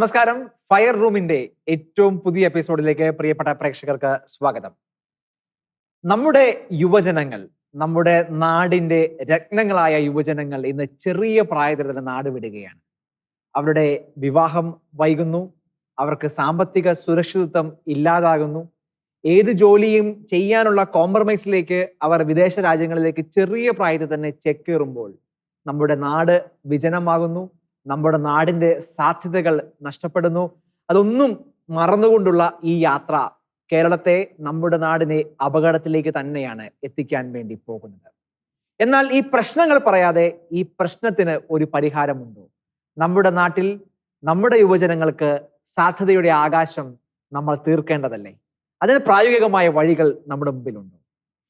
നമസ്കാരം. ഫയർ റൂമിന്റെ ഏറ്റവും പുതിയ എപ്പിസോഡിലേക്ക് പ്രിയപ്പെട്ട പ്രേക്ഷകർക്ക് സ്വാഗതം. നമ്മുടെ യുവജനങ്ങൾ നമ്മുടെ നാടിന്റെ രത്നങ്ങളായ യുവജനങ്ങൾ ഇന്ന് ചെറിയ പ്രായത്തിൽ തന്നെ നാട് വിടുകയാണ്. അവരുടെ വിവാഹം വൈകുന്നു. അവർക്ക് സാമ്പത്തിക സുരക്ഷിതത്വം ഇല്ലാതാകുന്നു. ഏത് ജോലിയും ചെയ്യാനുള്ള കോംപ്രമൈസിലേക്ക് അവർ വിദേശ രാജ്യങ്ങളിലേക്ക് ചെറിയ പ്രായത്തിൽ തന്നെ ചെക്കേറുമ്പോൾ നമ്മുടെ നാട് വിജനമാകുന്നു. നമ്മുടെ നാടിന്റെ സാധ്യതകൾ നഷ്ടപ്പെടുന്നു. അതൊന്നും മറന്നുകൊണ്ടുള്ള ഈ യാത്ര കേരളത്തെ നമ്മുടെ നാടിനെ അപകടത്തിലേക്ക് തന്നെയാണ് എത്തിക്കാൻ വേണ്ടി പോകുന്നത്. എന്നാൽ ഈ പ്രശ്നങ്ങൾ പറയാതെ ഈ പ്രശ്നത്തിന് ഒരു പരിഹാരമുണ്ടോ? നമ്മുടെ നാട്ടിൽ നമ്മുടെ യുവജനങ്ങൾക്ക് സാധ്യതയുടെ ആകാശം നമ്മൾ തീർക്കേണ്ടതല്ലേ? അതിന് പ്രായോഗികമായ വഴികൾ നമ്മുടെ മുമ്പിലുണ്ട്?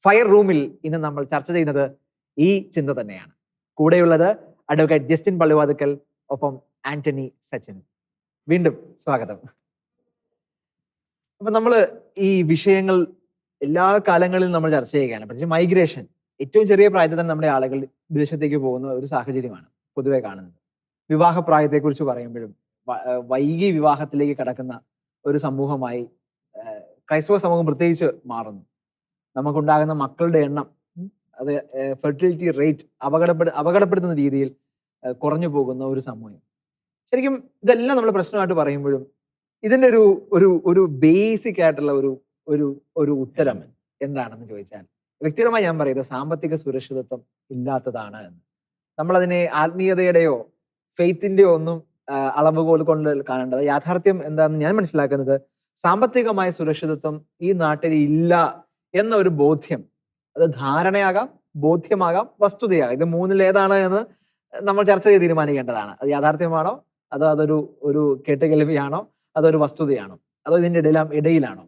ഫയർ റൂമിൽ ഇന്ന് നമ്മൾ ചർച്ച ചെയ്യുന്നത് ഈ ചിന്ത തന്നെയാണ്. കൂടെയുള്ളത് അഡ്വക്കേറ്റ് ജസ്റ്റിൻ പള്ളിവാതുക്കൽ ഒപ്പം ആന്റണി സച്ചിൻ. വീണ്ടും സ്വാഗതം. അപ്പൊ നമ്മൾ ഈ വിഷയങ്ങൾ എല്ലാ കാലങ്ങളിലും നമ്മൾ ചർച്ച ചെയ്യുകയാണ്. പ്രത്യേകിച്ച് മൈഗ്രേഷൻ ഏറ്റവും ചെറിയ പ്രായത്തിൽ തന്നെ നമ്മുടെ ആളുകൾ വിദേശത്തേക്ക് പോകുന്ന ഒരു സാഹചര്യമാണ് പൊതുവെ കാണുന്നത്. വിവാഹ പ്രായത്തെക്കുറിച്ച് പറയുമ്പോഴും വൈകി വിവാഹത്തിലേക്ക് കടക്കുന്ന ഒരു സമൂഹമായി ക്രൈസ്തവ സമൂഹം പ്രത്യേകിച്ച് മാറുന്നു. നമുക്കുണ്ടാകുന്ന മക്കളുടെ എണ്ണം അത് ഫെർട്ടിലിറ്റി റേറ്റ് അപകടപ്പെടു അപകടപ്പെടുത്തുന്ന രീതിയിൽ കുറഞ്ഞു പോകുന്ന ഒരു സമൂഹം. ശരിക്കും ഇതെല്ലാം നമ്മൾ പ്രശ്നമായിട്ട് പറയുമ്പോഴും ഇതിന്റെ ഒരു ഒരു ഒരു ബേസിക് ആയിട്ടുള്ള ഒരു ഒരു ഒരു ഉത്തരം എന്താണെന്ന് ചോദിച്ചാൽ വ്യക്തിപരമായി ഞാൻ പറയുന്നത് സാമ്പത്തിക സുരക്ഷിതത്വം ഇല്ലാത്തതാണ് എന്ന്. നമ്മളതിനെ ആത്മീയതയുടെയോ ഫെയ്ത്തിന്റെയോ ഒന്നും അളവുകോൽ കൊണ്ട് കാണേണ്ടത്. യാഥാർത്ഥ്യം എന്താണെന്ന് ഞാൻ മനസ്സിലാക്കുന്നത് സാമ്പത്തികമായ സുരക്ഷിതത്വം ഈ നാട്ടിൽ ഇല്ല എന്ന ഒരു ബോധ്യം. അത് ധാരണയാകാം ബോധ്യമാകാം വസ്തുതയാകാം. ഇത് മൂന്നിൽ ഏതാണ് എന്ന് നമ്മൾ ചർച്ച ചെയ്ത് തീരുമാനിക്കേണ്ടതാണ്. അത് യാഥാർത്ഥ്യമാണോ? അതോ അതൊരു ഒരു കെട്ടുകേൾവിയാണോ? അതോ ഒരു വസ്തുതയാണോ? അതോ ഇതിന്റെ ഇടയിലാം ഇടയിലാണോ?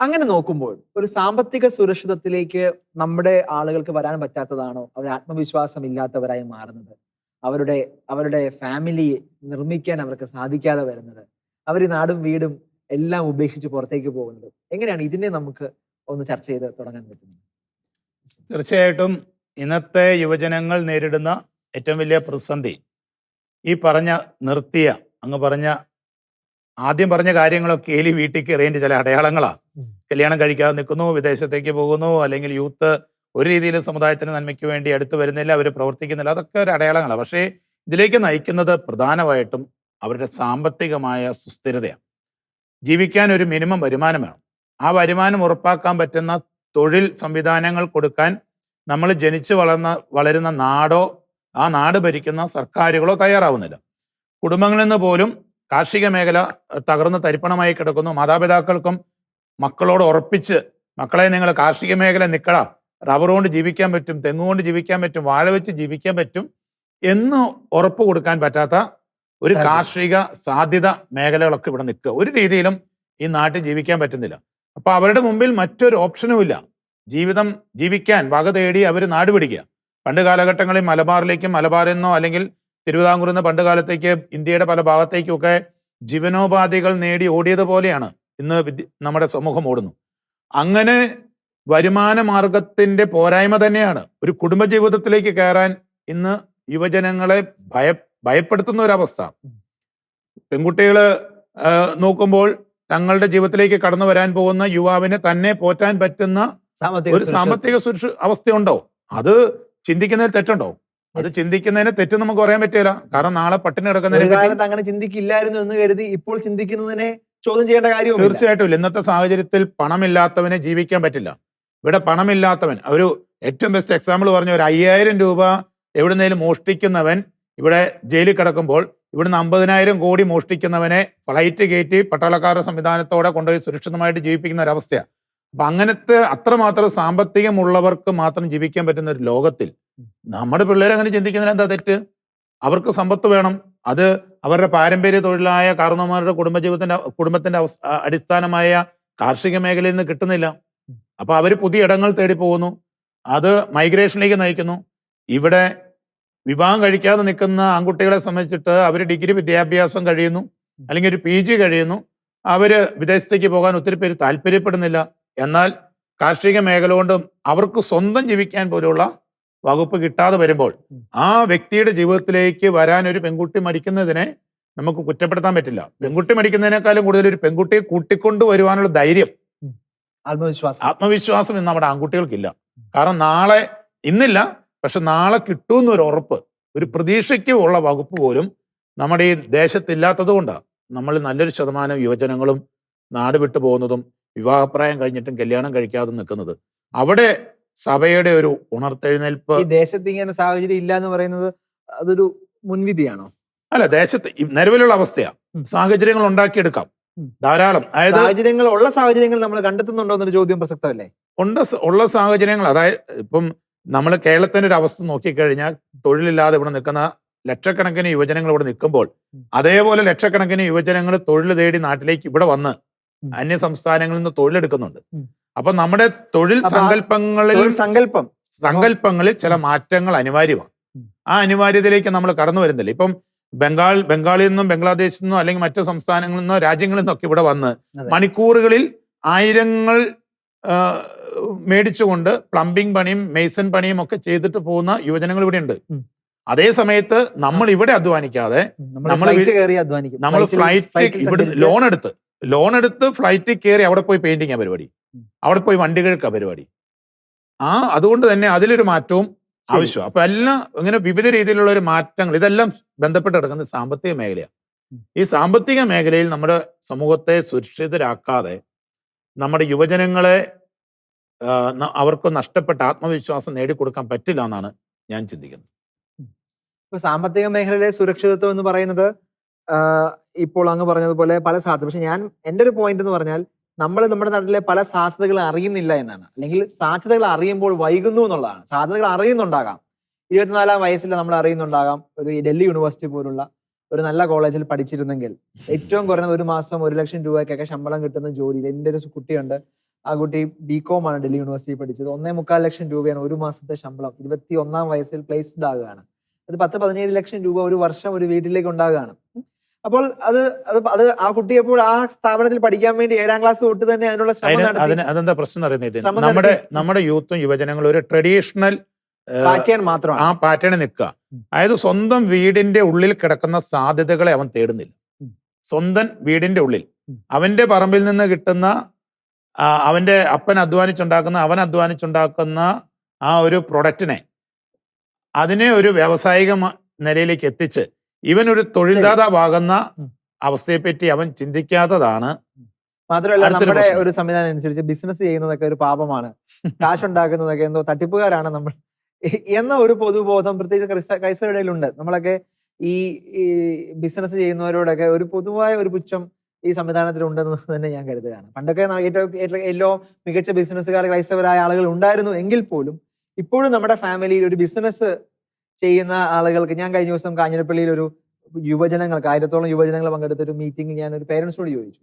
അങ്ങനെ നോക്കുമ്പോൾ ഒരു സാമ്പത്തിക സുരക്ഷിതത്തിലേക്ക് നമ്മുടെ ആളുകൾക്ക് വരാൻ പറ്റാത്തതാണോ? അവർ ആത്മവിശ്വാസം ഇല്ലാത്തവരായി മാറുന്നത്. അവരുടെ അവരുടെ ഫാമിലി നിർമ്മിക്കാൻ അവർക്ക് സാധിക്കാതെ വരുന്നത്. അവർ നാടും വീടും എല്ലാം ഉപേക്ഷിച്ച് പുറത്തേക്ക് പോകുന്നത്. എങ്ങനെയാണ് ഇതിനെ നമുക്ക് ഒന്ന് ചർച്ച ചെയ്ത് തുടങ്ങാൻ പറ്റുന്നത്? തീർച്ചയായിട്ടും ഇന്നത്തെ യുവജനങ്ങൾ നേരിടുന്ന ഏറ്റവും വലിയ പ്രതിസന്ധി. ഈ പറഞ്ഞ നിർത്തിയ അങ്ങ് പറഞ്ഞ ആദ്യം പറഞ്ഞ കാര്യങ്ങളൊക്കെ എലി വീട്ടിൽ കയറിയതിന്റെ ചില അടയാളങ്ങളാണ് കല്യാണം കഴിക്കാതെ നിൽക്കുന്നു വിദേശത്തേക്ക് പോകുന്നു അല്ലെങ്കിൽ യൂത്ത് ഒരു രീതിയിലും സമുദായത്തിന് നന്മയ്ക്ക് വേണ്ടി അടുത്ത് വരുന്നില്ല അവർ പ്രവർത്തിക്കുന്നില്ല അതൊക്കെ ഒരു അടയാളങ്ങളാണ് പക്ഷേ ഇതിലേക്ക് നയിക്കുന്നത് പ്രധാനമായിട്ടും അവരുടെ സാമ്പത്തികമായ സുസ്ഥിരതയാണ്. ജീവിക്കാൻ ഒരു മിനിമം വരുമാനം വേണം. ആ വരുമാനം ഉറപ്പാക്കാൻ പറ്റുന്ന തൊഴിൽ സംവിധാനങ്ങൾ കൊടുക്കാൻ നമ്മൾ ജനിച്ചു വളർന്ന വളരുന്ന നാടോ ആ നാട് ഭരിക്കുന്ന സർക്കാരുകളോ തയ്യാറാവുന്നില്ല. കുടുംബങ്ങളിൽ നിന്ന് പോലും കാർഷിക മേഖല തകർന്ന് തരിപ്പണമായി കിടക്കുന്നു. മാതാപിതാക്കൾക്കും മക്കളോട് ഉറപ്പിച്ച് മക്കളെ നിങ്ങൾ കാർഷിക മേഖല നിൽക്കട റബ്ബർ കൊണ്ട് ജീവിക്കാൻ പറ്റും തെങ്ങുകൊണ്ട് ജീവിക്കാൻ പറ്റും വാഴ വെച്ച് ജീവിക്കാൻ പറ്റും എന്ന് ഉറപ്പ് കൊടുക്കാൻ പറ്റാത്ത ഒരു കാർഷിക സാധ്യത മേഖലകളൊക്കെ ഇവിടെ നിൽക്കുക. ഒരു രീതിയിലും ഈ നാട്ടിൽ ജീവിക്കാൻ പറ്റുന്നില്ല. അപ്പൊ അവരുടെ മുമ്പിൽ മറ്റൊരു ഓപ്ഷനും ഇല്ല. ജീവിതം ജീവിക്കാൻ വക തേടി അവർ നാട് പിടിക്കുക. പണ്ട് കാലഘട്ടങ്ങളിൽ മലബാറിലേക്കും മലബാറിൽ നിന്നോ അല്ലെങ്കിൽ തിരുവിതാംകൂറിൽ നിന്ന് പണ്ട് കാലത്തേക്ക് ഇന്ത്യയുടെ പല ഭാഗത്തേക്കുമൊക്കെ ജീവനോപാധികൾ നേടി ഓടിയതുപോലെയാണ് ഇന്ന് വിദ്യ നമ്മുടെ സമൂഹം ഓടുന്നു. അങ്ങനെ വരുമാന മാർഗത്തിന്റെ പോരായ്മ തന്നെയാണ്. ഒരു കുടുംബജീവിതത്തിലേക്ക് കയറാൻ ഇന്ന് യുവജനങ്ങളെ ഭയ ഭയപ്പെടുത്തുന്ന ഒരവസ്ഥ പെൺകുട്ടികൾ നോക്കുമ്പോൾ തങ്ങളുടെ ജീവിതത്തിലേക്ക് കടന്നു വരാൻ പോകുന്ന യുവാവിനെ തന്നെ പോറ്റാൻ പറ്റുന്ന ഒരു സാമ്പത്തിക സുരക്ഷ അവസ്ഥയുണ്ടോ? അത് ചിന്തിക്കുന്നതിൽ തെറ്റുണ്ടോ? അത്. ചിന്തിക്കുന്നതിന് തെറ്റ് നമുക്ക് പറയാൻ പറ്റില്ല കാരണം നാളെ പട്ടിണി കിടക്കുന്നതിന് കിടക്കുന്നതിനെ അങ്ങനെ ചിന്തിക്കില്ലായിരുന്നു എന്ന് കരുതി ഇപ്പോൾ ചിന്തിക്കുന്നതിനെ ചോദ്യം ചെയ്യേണ്ട കാര്യം തീർച്ചയായിട്ടും ഇല്ല. ഇന്നത്തെ സാഹചര്യത്തിൽ പണമില്ലാത്തവനെ ജീവിക്കാൻ പറ്റില്ല. ഇവിടെ പണമില്ലാത്തവൻ ഒരു ഏറ്റവും ബെസ്റ്റ് എക്സാമ്പിൾ പറഞ്ഞ ഒരു അയ്യായിരം രൂപ എവിടുന്നേലും മോഷ്ടിക്കുന്നവൻ ഇവിടെ ജയിലിൽ കിടക്കുമ്പോൾ ഇവിടുന്ന് അമ്പതിനായിരം കോടി മോഷ്ടിക്കുന്നവനെ ഫ്ലൈറ്റ് കയറ്റി പട്ടാളക്കാരുടെ സംവിധാനത്തോടെ കൊണ്ടുപോയി സുരക്ഷിതമായിട്ട് ജീവിപ്പിക്കുന്ന ഒരവസ്ഥയാണ് അപ്പൊ അങ്ങനത്തെ അത്രമാത്രം സാമ്പത്തികമുള്ളവർക്ക് മാത്രം ജീവിക്കാൻ പറ്റുന്ന ഒരു ലോകത്തിൽ നമ്മുടെ പിള്ളേർ അങ്ങനെ ചിന്തിക്കുന്നതിന് എന്താ തെറ്റ്? അവർക്ക് സമ്പത്ത് വേണം. അത് അവരുടെ പാരമ്പര്യ തൊഴിലായ കാരണവന്മാരുടെ കുടുംബജീവിതത്തിന്റെ കുടുംബത്തിന്റെ അടിസ്ഥാനമായ കാർഷിക മേഖലയിൽ നിന്ന് കിട്ടുന്നില്ല. അപ്പൊ അവർ പുതിയ ഇടങ്ങൾ തേടി പോകുന്നു. അത് മൈഗ്രേഷനിലേക്ക് നയിക്കുന്നു. ഇവിടെ വിവാഹം കഴിക്കാതെ നിൽക്കുന്ന ആൺകുട്ടികളെ സംബന്ധിച്ചിട്ട് അവർ ഡിഗ്രി വിദ്യാഭ്യാസം കഴിയുന്നു. അല്ലെങ്കിൽ ഒരു പി കഴിയുന്നു. അവർ വിദേശത്തേക്ക് പോകാൻ ഒത്തിരി പേര് താല്പര്യപ്പെടുന്നില്ല. എന്നാൽ കാർഷിക മേഖല കൊണ്ടും അവർക്ക് സ്വന്തം ജീവിക്കാൻ പോലുള്ള വകുപ്പ് കിട്ടാതെ വരുമ്പോൾ ആ വ്യക്തിയുടെ ജീവിതത്തിലേക്ക് വരാൻ ഒരു പെൺകുട്ടി മടിക്കുന്നതിനെ നമുക്ക് കുറ്റപ്പെടുത്താൻ പറ്റില്ല. പെൺകുട്ടി മടിക്കുന്നതിനേക്കാളും കൂടുതൽ ഒരു പെൺകുട്ടിയെ കൂട്ടിക്കൊണ്ട് വരുവാനുള്ള ധൈര്യം ആത്മവിശ്വാസം. ആത്മവിശ്വാസം ഇന്ന് നമ്മുടെ ആൺകുട്ടികൾക്കില്ല. കാരണം നാളെ ഇന്നില്ല പക്ഷെ നാളെ കിട്ടുമെന്ന് ഒരു ഉറപ്പ് ഒരു പ്രതീക്ഷയ്ക്ക് ഉള്ള വകുപ്പ് പോലും നമ്മുടെ ഈ ദേശത്തില്ലാത്തത് കൊണ്ടാണ് നമ്മൾ നല്ലൊരു ശതമാനം യുവജനങ്ങളും നാട് വിട്ടു പോകുന്നതും വിവാഹപ്രായം കഴിഞ്ഞിട്ടും കല്യാണം കഴിക്കാതെ നിൽക്കുന്നത്. അവിടെ സഭയുടെ ഒരു ഉണർത്തെഴുന്നേൽപ്പ് ദേശത്ത് ഇങ്ങനെ സാഹചര്യം ഇല്ല എന്ന് പറയുന്നത് അതൊരു മുൻവിധിയാണോ? അല്ല ദേശത്ത് നിലവിലുള്ള അവസ്ഥയാ. സാഹചര്യങ്ങൾ ഉണ്ടാക്കിയെടുക്കാം. ധാരാളം. അതായത് സാഹചര്യങ്ങൾ ഉള്ള സാഹചര്യങ്ങൾ നമ്മൾ കണ്ടെത്തുന്നുണ്ടോ എന്നൊരു ചോദ്യം പ്രസക്തമല്ലേ? ഉണ്ട്. ഉള്ള സാഹചര്യങ്ങൾ. അതായത് ഇപ്പം നമ്മൾ കേരളത്തിന്റെ ഒരു അവസ്ഥ നോക്കിക്കഴിഞ്ഞാൽ തൊഴിലില്ലാതെ ഇവിടെ നിൽക്കുന്ന ലക്ഷക്കണക്കിന് യുവജനങ്ങൾ ഇവിടെ നിൽക്കുമ്പോൾ അതേപോലെ ലക്ഷക്കണക്കിന് യുവജനങ്ങൾ തൊഴിൽ തേടി നാട്ടിലേക്ക് ഇവിടെ വന്ന്. അന്യ സംസ്ഥാനങ്ങളിൽ നിന്ന് തൊഴിലെടുക്കുന്നുണ്ട്. അപ്പൊ നമ്മുടെ തൊഴിൽ സങ്കല്പങ്ങളിൽ സങ്കല്പം. സങ്കല്പങ്ങളിൽ ചില മാറ്റങ്ങൾ അനിവാര്യമാണ്. ആ അനിവാര്യതയിലേക്ക് നമ്മൾ കടന്നു വരുന്നില്ല. ഇപ്പം ബംഗാൾ ബംഗാളിൽ നിന്നും ബംഗ്ലാദേശിൽ നിന്നോ അല്ലെങ്കിൽ മറ്റു സംസ്ഥാനങ്ങളിൽ നിന്നോ രാജ്യങ്ങളിൽ നിന്നൊക്കെ ഇവിടെ വന്ന്. മണിക്കൂറുകളിൽ ആയിരങ്ങൾ മേടിച്ചുകൊണ്ട് പ്ലംബിംഗ് പണിയും മെയ്സൺ പണിയും ഒക്കെ ചെയ്തിട്ട് പോകുന്ന യുവജനങ്ങൾ ഇവിടെ ഉണ്ട്. അതേ സമയത്ത് നമ്മൾ ഇവിടെ അധ്വാനിക്കാതെ നമ്മൾ നമ്മൾ ഫ്ലൈറ്റ് ഇവിടെ ലോൺ എടുത്ത് ലോൺ എടുത്ത് ഫ്ലൈറ്റിൽ കയറി അവിടെ പോയി പെയിന്റിങ് ആ പരിപാടി. അവിടെ പോയി വണ്ടി കഴുക്കാ പരിപാടി. ആ അതുകൊണ്ട് തന്നെ അതിലൊരു മാറ്റവും ആവശ്യമാണ് ആവശ്യം അപ്പൊ എല്ലാം ഇങ്ങനെ വിവിധ രീതിയിലുള്ള ഒരു മാറ്റങ്ങൾ ഇതെല്ലാം ബന്ധപ്പെട്ട് കിടക്കുന്നത് സാമ്പത്തിക മേഖലയാണ് ഈ സാമ്പത്തിക മേഖലയിൽ നമ്മുടെ സമൂഹത്തെ സുരക്ഷിതരാക്കാതെ നമ്മുടെ യുവജനങ്ങളെ ആ, അവർക്ക് നഷ്ടപ്പെട്ട ആത്മവിശ്വാസം നേടിക്കൊടുക്കാൻ പറ്റില്ല എന്നാണ് ഞാൻ ചിന്തിക്കുന്നത്. ഇപ്പൊ സാമ്പത്തിക മേഖലയിലെ സുരക്ഷിതത്വം എന്ന് പറയുന്നത് ഇപ്പോൾ അങ്ങ് പറഞ്ഞതുപോലെ പല സാധ്യത പക്ഷെ ഞാൻ എന്റെ ഒരു പോയിന്റ് എന്ന് പറഞ്ഞാൽ നമ്മൾ നമ്മുടെ നാട്ടിലെ പല സാധ്യതകൾ അറിയുന്നില്ല എന്നാണ്. അല്ലെങ്കിൽ സാധ്യതകൾ അറിയുമ്പോൾ വൈകുന്നു എന്നുള്ളതാണ്. സാധ്യതകൾ അറിയുന്നുണ്ടാകാം. ഇരുപത്തിനാലാം വയസ്സിൽ നമ്മൾ അറിയുന്നുണ്ടാകാം. ഒരു ഡൽഹി യൂണിവേഴ്സിറ്റി പോലുള്ള ഒരു നല്ല കോളേജിൽ പഠിച്ചിരുന്നെങ്കിൽ ഏറ്റവും കുറഞ്ഞ ഒരു മാസം ഒരു ലക്ഷം രൂപയ്ക്കൊക്കെ ശമ്പളം കിട്ടുന്ന ജോലിയിൽ എന്റെ ഒരു കുട്ടിയുണ്ട്. ആ കുട്ടി ബി കോം ആണ് ഡൽഹി യൂണിവേഴ്സിറ്റി പഠിച്ചത്. ഒന്നേ മുക്കാൽ ലക്ഷം രൂപയാണ് ഒരു മാസത്തെ ശമ്പളം. ഇരുപത്തി ഒന്നാം വയസ്സിൽ പ്ലേസ്ഡ് ആകുകയാണ്. അത് പത്ത് പതിനേഴ് ലക്ഷം രൂപ ഒരു വർഷം ഒരു വീട്ടിലേക്ക് ഉണ്ടാകുകയാണ്. അപ്പോൾ അത് അത് ആ കുട്ടി അപ്പോൾ ആ സ്ഥാപനത്തിൽ പഠിക്കാൻ വേണ്ടി ഏഴാം ക്ലാസ് തൊട്ട് തന്നെ അതിനുള്ള ശ്രമം അതെന്താ പ്രശ്നം അറിയുന്നത് നമ്മുടെ നമ്മുടെ യൂത്തും യുവജനങ്ങളും ഒരു ട്രഡീഷണൽ പാറ്റേൺ മാത്രമാണ്. ആ പാറ്റേണിൽ നിൽക്കുക. അതായത് സ്വന്തം വീടിന്റെ ഉള്ളിൽ കിടക്കുന്ന സാധ്യതകളെ അവൻ തേടുന്നില്ല. സ്വന്തം വീടിന്റെ ഉള്ളിൽ. അവന്റെ പറമ്പിൽ നിന്ന് കിട്ടുന്ന അവന്റെ അപ്പൻ അധ്വാനിച്ചുണ്ടാക്കുന്ന അവൻ അധ്വാനിച്ചുണ്ടാക്കുന്ന ആ ഒരു പ്രൊഡക്റ്റിനെ അതിനെ ഒരു വ്യാവസായിക നിലയിലേക്ക് എത്തിച്ച് ഇവൻ ഒരു തൊഴിൽദാതാവാകുന്ന അവസ്ഥയെ പറ്റി അവൻ ചിന്തിക്കാത്തതാണ് മാത്രമല്ല നമ്മുടെ ഒരു സംവിധാനം അനുസരിച്ച് ബിസിനസ് ചെയ്യുന്നതൊക്കെ ഒരു പാപമാണ്. കാശുണ്ടാക്കുന്നതൊക്കെ എന്തോ തട്ടിപ്പുകാരാണ് നമ്മൾ. എന്ന ഒരു പൊതുബോധം പ്രത്യേകിച്ച് ക്രിസ്ത ക്രൈസ്തവരുടെ ഉണ്ട് നമ്മളൊക്കെ ഈ ബിസിനസ് ചെയ്യുന്നവരോടൊക്കെ ഒരു പൊതുവായ ഒരു പുച്ഛം ഈ സംവിധാനത്തിൽ ഉണ്ടെന്ന് തന്നെ ഞാൻ കരുതുകയാണ്. പണ്ടൊക്കെ ഏറ്റവും ഏറ്റവും മികച്ച ബിസിനസ്സുകാർ ക്രൈസ്തവരായ ആളുകൾ ഉണ്ടായിരുന്നു എങ്കിൽ പോലും ഇപ്പോഴും നമ്മുടെ ഫാമിലിയിൽ ഒരു ബിസിനസ് ചെയ്യുന്ന ആളുകൾക്ക് ഞാൻ കഴിഞ്ഞ ദിവസം കാഞ്ഞിരപ്പള്ളിയിൽ ഒരു യുവജനങ്ങൾക്ക് ആയിരത്തോളം യുവജനങ്ങൾ പങ്കെടുത്ത ഒരു മീറ്റിംഗ് ഞാൻ ഒരു പേരൻസിനോട് ചോദിച്ചു.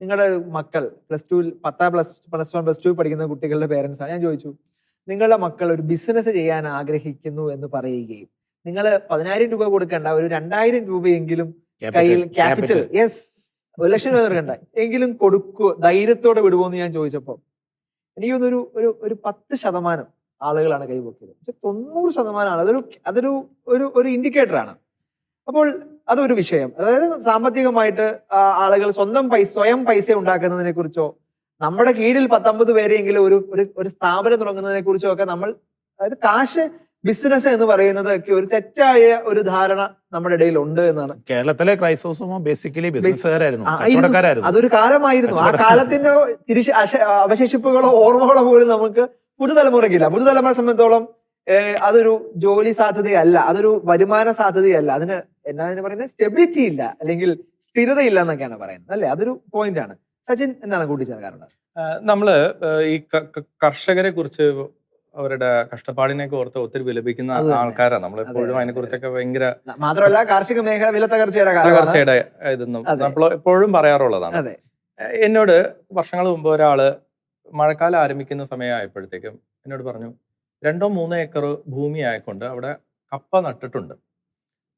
നിങ്ങളുടെ മക്കൾ പ്ലസ് ടു പത്താം plus plus one plus two പഠിക്കുന്ന കുട്ടികളുടെ പേരൻസാണ് ഞാൻ ചോദിച്ചു നിങ്ങളുടെ മക്കൾ ഒരു ബിസിനസ് ചെയ്യാൻ ആഗ്രഹിക്കുന്നു എന്ന് പറയുകയും നിങ്ങൾ പതിനായിരം രൂപ കൊടുക്കേണ്ട ഒരു രണ്ടായിരം രൂപയെങ്കിലും കയ്യിൽ ക്യാപിറ്റൽ യെസ് ഒരു ലക്ഷം രൂപ കൊടുക്കണ്ട എങ്കിലും കൊടുക്കൂ ധൈര്യത്തോടെ വിടുമോ എന്ന് ഞാൻ ചോദിച്ചപ്പോൾ എനിക്ക് തോന്നുന്നു ഒരു ഒരു ഒരു പത്ത് ശതമാനം ആളുകളാണ് കൈപൊക്കിയത് പക്ഷെ തൊണ്ണൂറ് ശതമാനമാണ് അതൊരു അതൊരു ഒരു ഒരു ഇൻഡിക്കേറ്റർ ആണ്. അപ്പോൾ അതൊരു വിഷയം. അതായത് സാമ്പത്തികമായിട്ട് ആളുകൾ സ്വന്തം പൈസ സ്വയം പൈസ ഉണ്ടാക്കുന്നതിനെ കുറിച്ചോ നമ്മുടെ കീഴിൽ പത്തൊമ്പത് പേരെയെങ്കിലും ഒരു ഒരു സ്ഥാപനം തുടങ്ങുന്നതിനെ കുറിച്ചോ ഒക്കെ നമ്മൾ അതായത് കാശ് ബിസിനസ് എന്ന് പറയുന്നത് ഒക്കെ ഒരു തെറ്റായ ഒരു ധാരണ നമ്മുടെ ഇടയിൽ ഉണ്ട് എന്നാണ്. കേരളത്തിലെ ക്രൈസ്തവസമോ ബേസിക്കലി ബിസിനസ്സുകാരായിരുന്നു. അതൊരു കാലമായിരുന്നു. ആ കാലത്തിന്റെ തിരിച്ച് അവശേഷിപ്പുകളോ ഓർമ്മകളോ പോലും നമുക്ക് പുതുതലമുറയ്ക്കില്ല. പുതുതലമുറ സംബന്ധിച്ചോളം അതൊരു ജോലി സാധ്യതയല്ല അതൊരു വരുമാന സാധ്യതയല്ല. അതിന് എന്നാ പറയുന്നത് സ്റ്റെബിലിറ്റി ഇല്ല അല്ലെങ്കിൽ സ്ഥിരതയില്ല എന്നൊക്കെയാണ് പറയുന്നത്. അല്ലെ? അതൊരു പോയിന്റ് ആണ്. സച്ചിൻ എന്താണ് കൂട്ടിച്ചേർക്കാറുള്ളത് നമ്മൾ ഈ കർഷകരെ കുറിച്ച് അവരുടെ കഷ്ടപ്പാടിനെ ഓർത്ത് ഒത്തിരി വിലപിക്കുന്ന. ആൾക്കാരാണ് നമ്മൾ എപ്പോഴും അതെ, അതിനെ കുറിച്ചൊക്കെ ഭയങ്കര മാത്രമല്ല കാർഷിക മേഖല വില തകർച്ചയുടെ ഇതൊന്നും നമ്മൾ എപ്പോഴും പറയാറുള്ളതാണ്. എന്നോട് വർഷങ്ങൾ മുമ്പ് ഒരാൾ മഴക്കാലം ആരംഭിക്കുന്ന സമയമായപ്പോഴത്തേക്കും എന്നോട് പറഞ്ഞു രണ്ടോ മൂന്നോ ഏക്കർ ഭൂമി ആയിക്കൊണ്ട് അവിടെ കപ്പ നട്ടിട്ടുണ്ട്.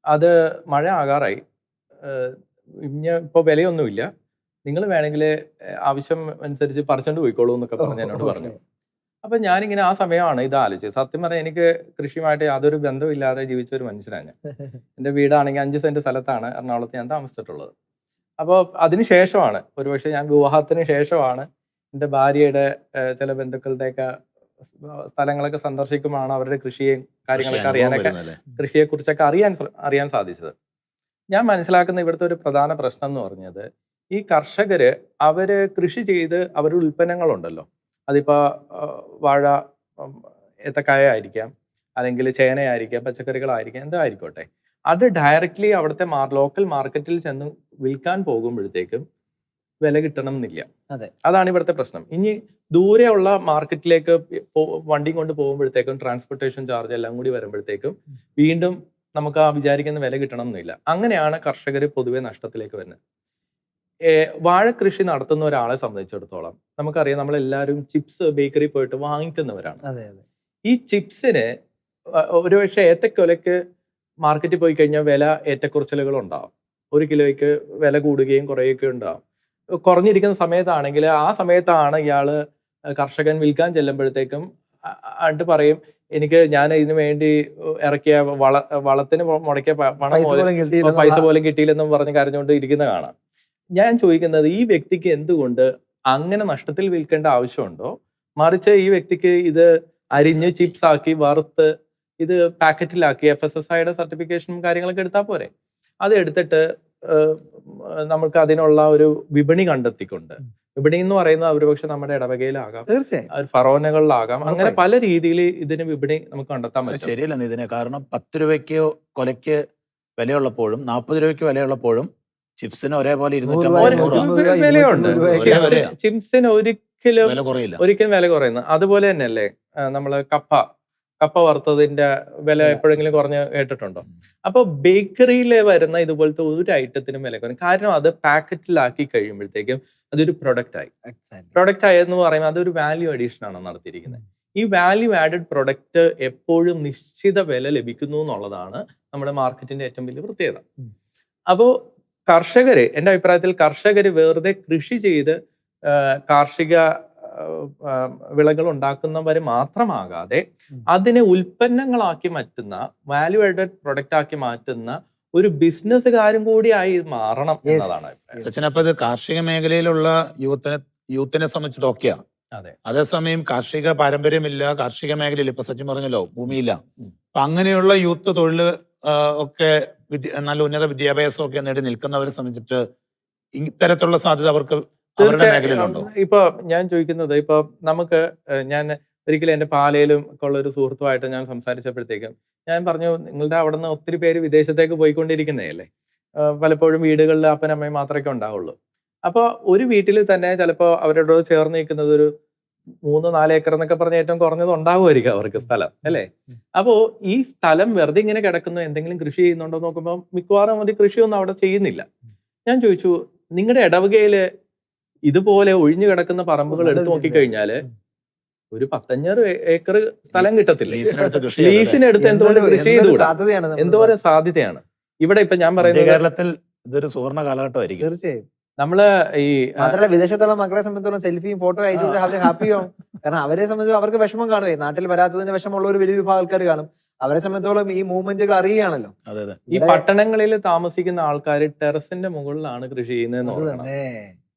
അത് മഴ ആകാറായി. ഇഞ്ഞ ഇപ്പൊ വിലയൊന്നുമില്ല. നിങ്ങൾ വേണമെങ്കിൽ ആവശ്യം അനുസരിച്ച് പറിച്ചോണ്ട് പോയിക്കോളൂ എന്നൊക്കെ പറഞ്ഞ് എന്നോട് പറഞ്ഞു. അപ്പൊ ഞാനിങ്ങനെ ആ സമയമാണ് ഇത് ആലോചിച്ചത്. സത്യം പറഞ്ഞാൽ എനിക്ക് കൃഷിയുമായിട്ട് യാതൊരു ബന്ധമില്ലാതെ ജീവിച്ച ഒരു മനുഷ്യനാണ് ഞാൻ. എന്റെ വീടാണെങ്കിൽ അഞ്ച് സെന്റ് സ്ഥലത്താണ് എറണാകുളത്ത് ഞാൻ താമസിച്ചിട്ടുള്ളത്. അപ്പോൾ അതിന് ശേഷമാണ് ഒരുപക്ഷെ ഞാൻ വിവാഹത്തിന് ശേഷമാണ് എന്റെ ഭാര്യയുടെ ചില ബന്ധുക്കളുടെയൊക്കെ സ്ഥലങ്ങളൊക്കെ സന്ദർശിക്കുമ്പോഴാണ് അവരുടെ കൃഷിയും കാര്യങ്ങളൊക്കെ അറിയാനൊക്കെ കൃഷിയെ കുറിച്ചൊക്കെ അറിയാൻ അറിയാൻ സാധിച്ചത്. ഞാൻ മനസ്സിലാക്കുന്ന ഇവിടുത്തെ ഒരു പ്രധാന പ്രശ്നം എന്ന് പറഞ്ഞത് ഈ കർഷകര് അവർ കൃഷി ചെയ്ത് അവരുടെ ഉൽപ്പന്നങ്ങളുണ്ടല്ലോ. അതിപ്പോ വാഴ ഏത്തക്കായ ആയിരിക്കാം അല്ലെങ്കിൽ ചേനയായിരിക്കാം പച്ചക്കറികളായിരിക്കാം എന്തായിരിക്കോട്ടെ. അത് ഡയറക്റ്റ്ലി അവിടുത്തെ ലോക്കൽ മാർക്കറ്റിൽ ചെന്ന് വിൽക്കാൻ പോകുമ്പോഴത്തേക്കും വില കിട്ടണം എന്നില്ല അതെ. അതാണ് ഇവിടുത്തെ പ്രശ്നം. ഇനി ദൂരെയുള്ള മാർക്കറ്റിലേക്ക് വണ്ടി കൊണ്ട് പോകുമ്പോഴത്തേക്കും ട്രാൻസ്പോർട്ടേഷൻ ചാർജ് എല്ലാം കൂടി വരുമ്പോഴത്തേക്കും വീണ്ടും നമുക്ക് ആ വിചാരിക്കുന്ന വില കിട്ടണം എന്നില്ല അങ്ങനെയാണ് കർഷകർ പൊതുവെ നഷ്ടത്തിലേക്ക് വരുന്നത്. വാഴ കൃഷി നടത്തുന്ന ഒരാളെ സംബന്ധിച്ചിടത്തോളം നമുക്കറിയാം നമ്മൾ നമ്മളെല്ലാവരും ചിപ്സ് ബേക്കറി പോയിട്ട് വാങ്ങിക്കുന്നവരാണ്. ഈ ചിപ്സിന് ഒരുപക്ഷെ ഏത്തക്കൊലയ്ക്ക് മാർക്കറ്റിൽ പോയി കഴിഞ്ഞാൽ വില ഏറ്റക്കുറച്ചിലുകൾ ഉണ്ടാവും ഒരു കിലോയ്ക്ക് വില കൂടുകയും കുറയുകയും ഉണ്ടാവും. കുറഞ്ഞിരിക്കുന്ന സമയത്താണെങ്കിൽ ആ സമയത്താണ് ഇയാൾ കർഷകൻ വിൽക്കാൻ ചെല്ലുമ്പോഴത്തേക്കും അണ്ട് പറയും എനിക്ക് ഞാൻ ഇതിനു വേണ്ടി ഇറക്കിയ വള വളത്തിന് മുടക്കിയ പണം പൈസ പോലും കിട്ടിയില്ലെന്നും പറഞ്ഞ് കരഞ്ഞുകൊണ്ട് ഇരിക്കുന്ന കാണാം. ഞാൻ ചോദിക്കുന്നത് ഈ വ്യക്തിക്ക് എന്തുകൊണ്ട് അങ്ങനെ നഷ്ടത്തിൽ വിൽക്കേണ്ട ആവശ്യമുണ്ടോ? മറിച്ച് ഈ വ്യക്തിക്ക് ഇത് അരിഞ്ഞ് ചിപ്സ് ആക്കി വറുത്ത് ഇത് പാക്കറ്റിലാക്കി എഫ് എസ് എസ് ഐയുടെ സർട്ടിഫിക്കേഷനും കാര്യങ്ങളൊക്കെ എടുത്താൽ പോരെ? അത് എടുത്തിട്ട് നമുക്ക് അതിനുള്ള ഒരു വിപണി കണ്ടെത്തിക്കൊണ്ട്. വിപണി എന്ന് പറയുന്നത് ഒരുപക്ഷെ നമ്മുടെ ഇടവകയിലാകാം. തീർച്ചയായും. ഫറോനകളിലാകാം. അങ്ങനെ പല രീതിയിൽ ഇതിന് വിപണി നമുക്ക് കണ്ടെത്താൻ പറ്റും. ശരിയല്ല ഇതിന് കാരണം പത്ത് രൂപയ്ക്ക് കൊലയ്ക്ക് വിലയുള്ളപ്പോഴും നാൽപ്പത് രൂപയ്ക്ക് വിലയുള്ളപ്പോഴും ചിപ്സിന് ഒരേപോലെ വിലയുണ്ട്. ചിപ്സിന് ഒരിക്കലും ഒരിക്കലും വില കുറയുന്നു. അതുപോലെ തന്നെയല്ലേ നമ്മൾ കപ്പ കപ്പ വറുത്തതിന്റെ വില എപ്പോഴെങ്കിലും. കുറഞ്ഞ് കേട്ടിട്ടുണ്ടോ? അപ്പൊ ബേക്കറിയിൽ വരുന്ന ഇതുപോലത്തെ ഒരു ഐറ്റത്തിനും വില കുറയും കാരണം അത് പാക്കറ്റിലാക്കി കഴിയുമ്പോഴത്തേക്കും അതൊരു പ്രൊഡക്റ്റ് ആയി. പ്രൊഡക്റ്റ് ആയെന്ന് പറയുമ്പോൾ അതൊരു വാല്യൂ അഡീഷൻ ആണ് നടത്തിയിരിക്കുന്നത്. ഈ വാല്യൂ ആഡഡ് പ്രൊഡക്റ്റ് എപ്പോഴും നിശ്ചിത വില ലഭിക്കുന്നു എന്നുള്ളതാണ് നമ്മുടെ മാർക്കറ്റിന്റെ ഏറ്റവും വലിയ പ്രത്യേകത. അപ്പോൾ അപ്പോ കർഷകര് എന്റെ അഭിപ്രായത്തിൽ കർഷകര് വെറുതെ കൃഷി ചെയ്ത് കാർഷിക വിളകൾ ഉണ്ടാക്കുന്നവർ മാത്രമാകാതെ. അതിനെ ഉൽപ്പന്നങ്ങളാക്കി മാറ്റുന്ന വാല്യൂ ആഡഡ് പ്രൊഡക്റ്റ് ആക്കി മാറ്റുന്ന ഒരു ബിസിനസ്സുകാരും കൂടിയായി മാറണം എന്നതാണ് സച്ചിൻ അപ്പൊ ഇത് കാർഷിക മേഖലയിലുള്ള യൂത്തിനെ യൂത്തിനെ സംബന്ധിച്ചിട്ട് ഓക്കെയാ അതെ. അതേസമയം കാർഷിക പാരമ്പര്യമില്ല കാർഷിക മേഖലയിൽ ഇപ്പൊ സച്ചിൻ പറഞ്ഞല്ലോ ഭൂമിയില്ല. അപ്പൊ അങ്ങനെയുള്ള യൂത്ത് തൊഴിൽ ഒക്കെ നല്ല ഉന്നത വിദ്യാഭ്യാസം ഒക്കെ നേടി നിൽക്കുന്നവരെ സംബന്ധിച്ചിട്ട് ഇത്തരത്തിലുള്ള സാധ്യത അവർക്ക് അവരുടെ മേഖലയിലുണ്ടോ? തീർച്ചയായും ഇപ്പൊ ഞാൻ ചോദിക്കുന്നത് ഇപ്പൊ നമുക്ക് ഞാൻ ഒരിക്കലും എന്റെ പാലയിലും ഒക്കെ ഉള്ള ഒരു സുഹൃത്തുമായിട്ട് ഞാൻ സംസാരിച്ചപ്പോഴത്തേക്കും ഞാൻ പറഞ്ഞു നിങ്ങളുടെ അവിടെ നിന്ന് ഒത്തിരി പേര് വിദേശത്തേക്ക് പോയിക്കൊണ്ടിരിക്കുന്നതല്ലേ അല്ലേ? പലപ്പോഴും വീടുകളിൽ അപ്പനും അമ്മയും മാത്രമേ ഉണ്ടാവുള്ളൂ. അപ്പൊ ഒരു വീട്ടിൽ തന്നെ ചിലപ്പോ അവരോട് ചേർന്ന് നിൽക്കുന്നത് ഒരു മൂന്ന് നാല് ഏക്കർ എന്നൊക്കെ പറഞ്ഞ ഏറ്റവും കുറഞ്ഞത് ഉണ്ടാവുമായിരിക്കും അവർക്ക് സ്ഥലം അല്ലേ? അപ്പോ ഈ സ്ഥലം വെറുതെ ഇങ്ങനെ കിടക്കുന്നു എന്തെങ്കിലും കൃഷി ചെയ്യുന്നുണ്ടോ നോക്കുമ്പോൾ മിക്കവാറും ഒരു കൃഷിയൊന്നും അവിടെ ചെയ്യുന്നില്ല. ഞാൻ ചോദിച്ചു നിങ്ങളുടെ ഇടവകയിൽ ഇതുപോലെ ഒഴിഞ്ഞു കിടക്കുന്ന പറമ്പുകൾ എടുത്തു നോക്കിക്കഴിഞ്ഞാൽ ഒരു പത്തഞ്ഞൂറ് ഏക്കർ സ്ഥലം കിട്ടത്തില്ല? ലീസിനെടുത്ത് എന്തോരം കൃഷി ചെയ്തുകൂടാ? എന്തോരം സാധ്യതയാണ് ഇവിടെ ഇപ്പൊ ഞാൻ പറയുന്നത് കേരളത്തിൽ ഇതൊരു സുവർണ കാലഘട്ടമായിരിക്കും. തീർച്ചയായും. നമ്മൾ ഈ മാത്രമല്ല വിദേശത്തുള്ള മക്കളെ സംബന്ധിച്ചോളം സെൽഫിയും ഫോട്ടോ അയച്ചിട്ട് അവർ ഹാപ്പിയോ കാരണം അവരെ സംബന്ധിച്ച് അവർക്ക് വിഷമം കാണുവേ. നാട്ടിൽ വരാത്തതിന്റെ വിഷമമുള്ള ഒരു വലിയ വിഭാഗം ആൾക്കാർ കാണും. അവരെ സംബന്ധിച്ചോളം ഈ മൂവ്മെന്റുകൾ അറിയുകയാണല്ലോ. അതെ അതെ. ഈ പട്ടണങ്ങളിൽ താമസിക്കുന്ന ആൾക്കാർ ടെറസിന്റെ മുകളിലാണ് കൃഷി ചെയ്യുന്നത്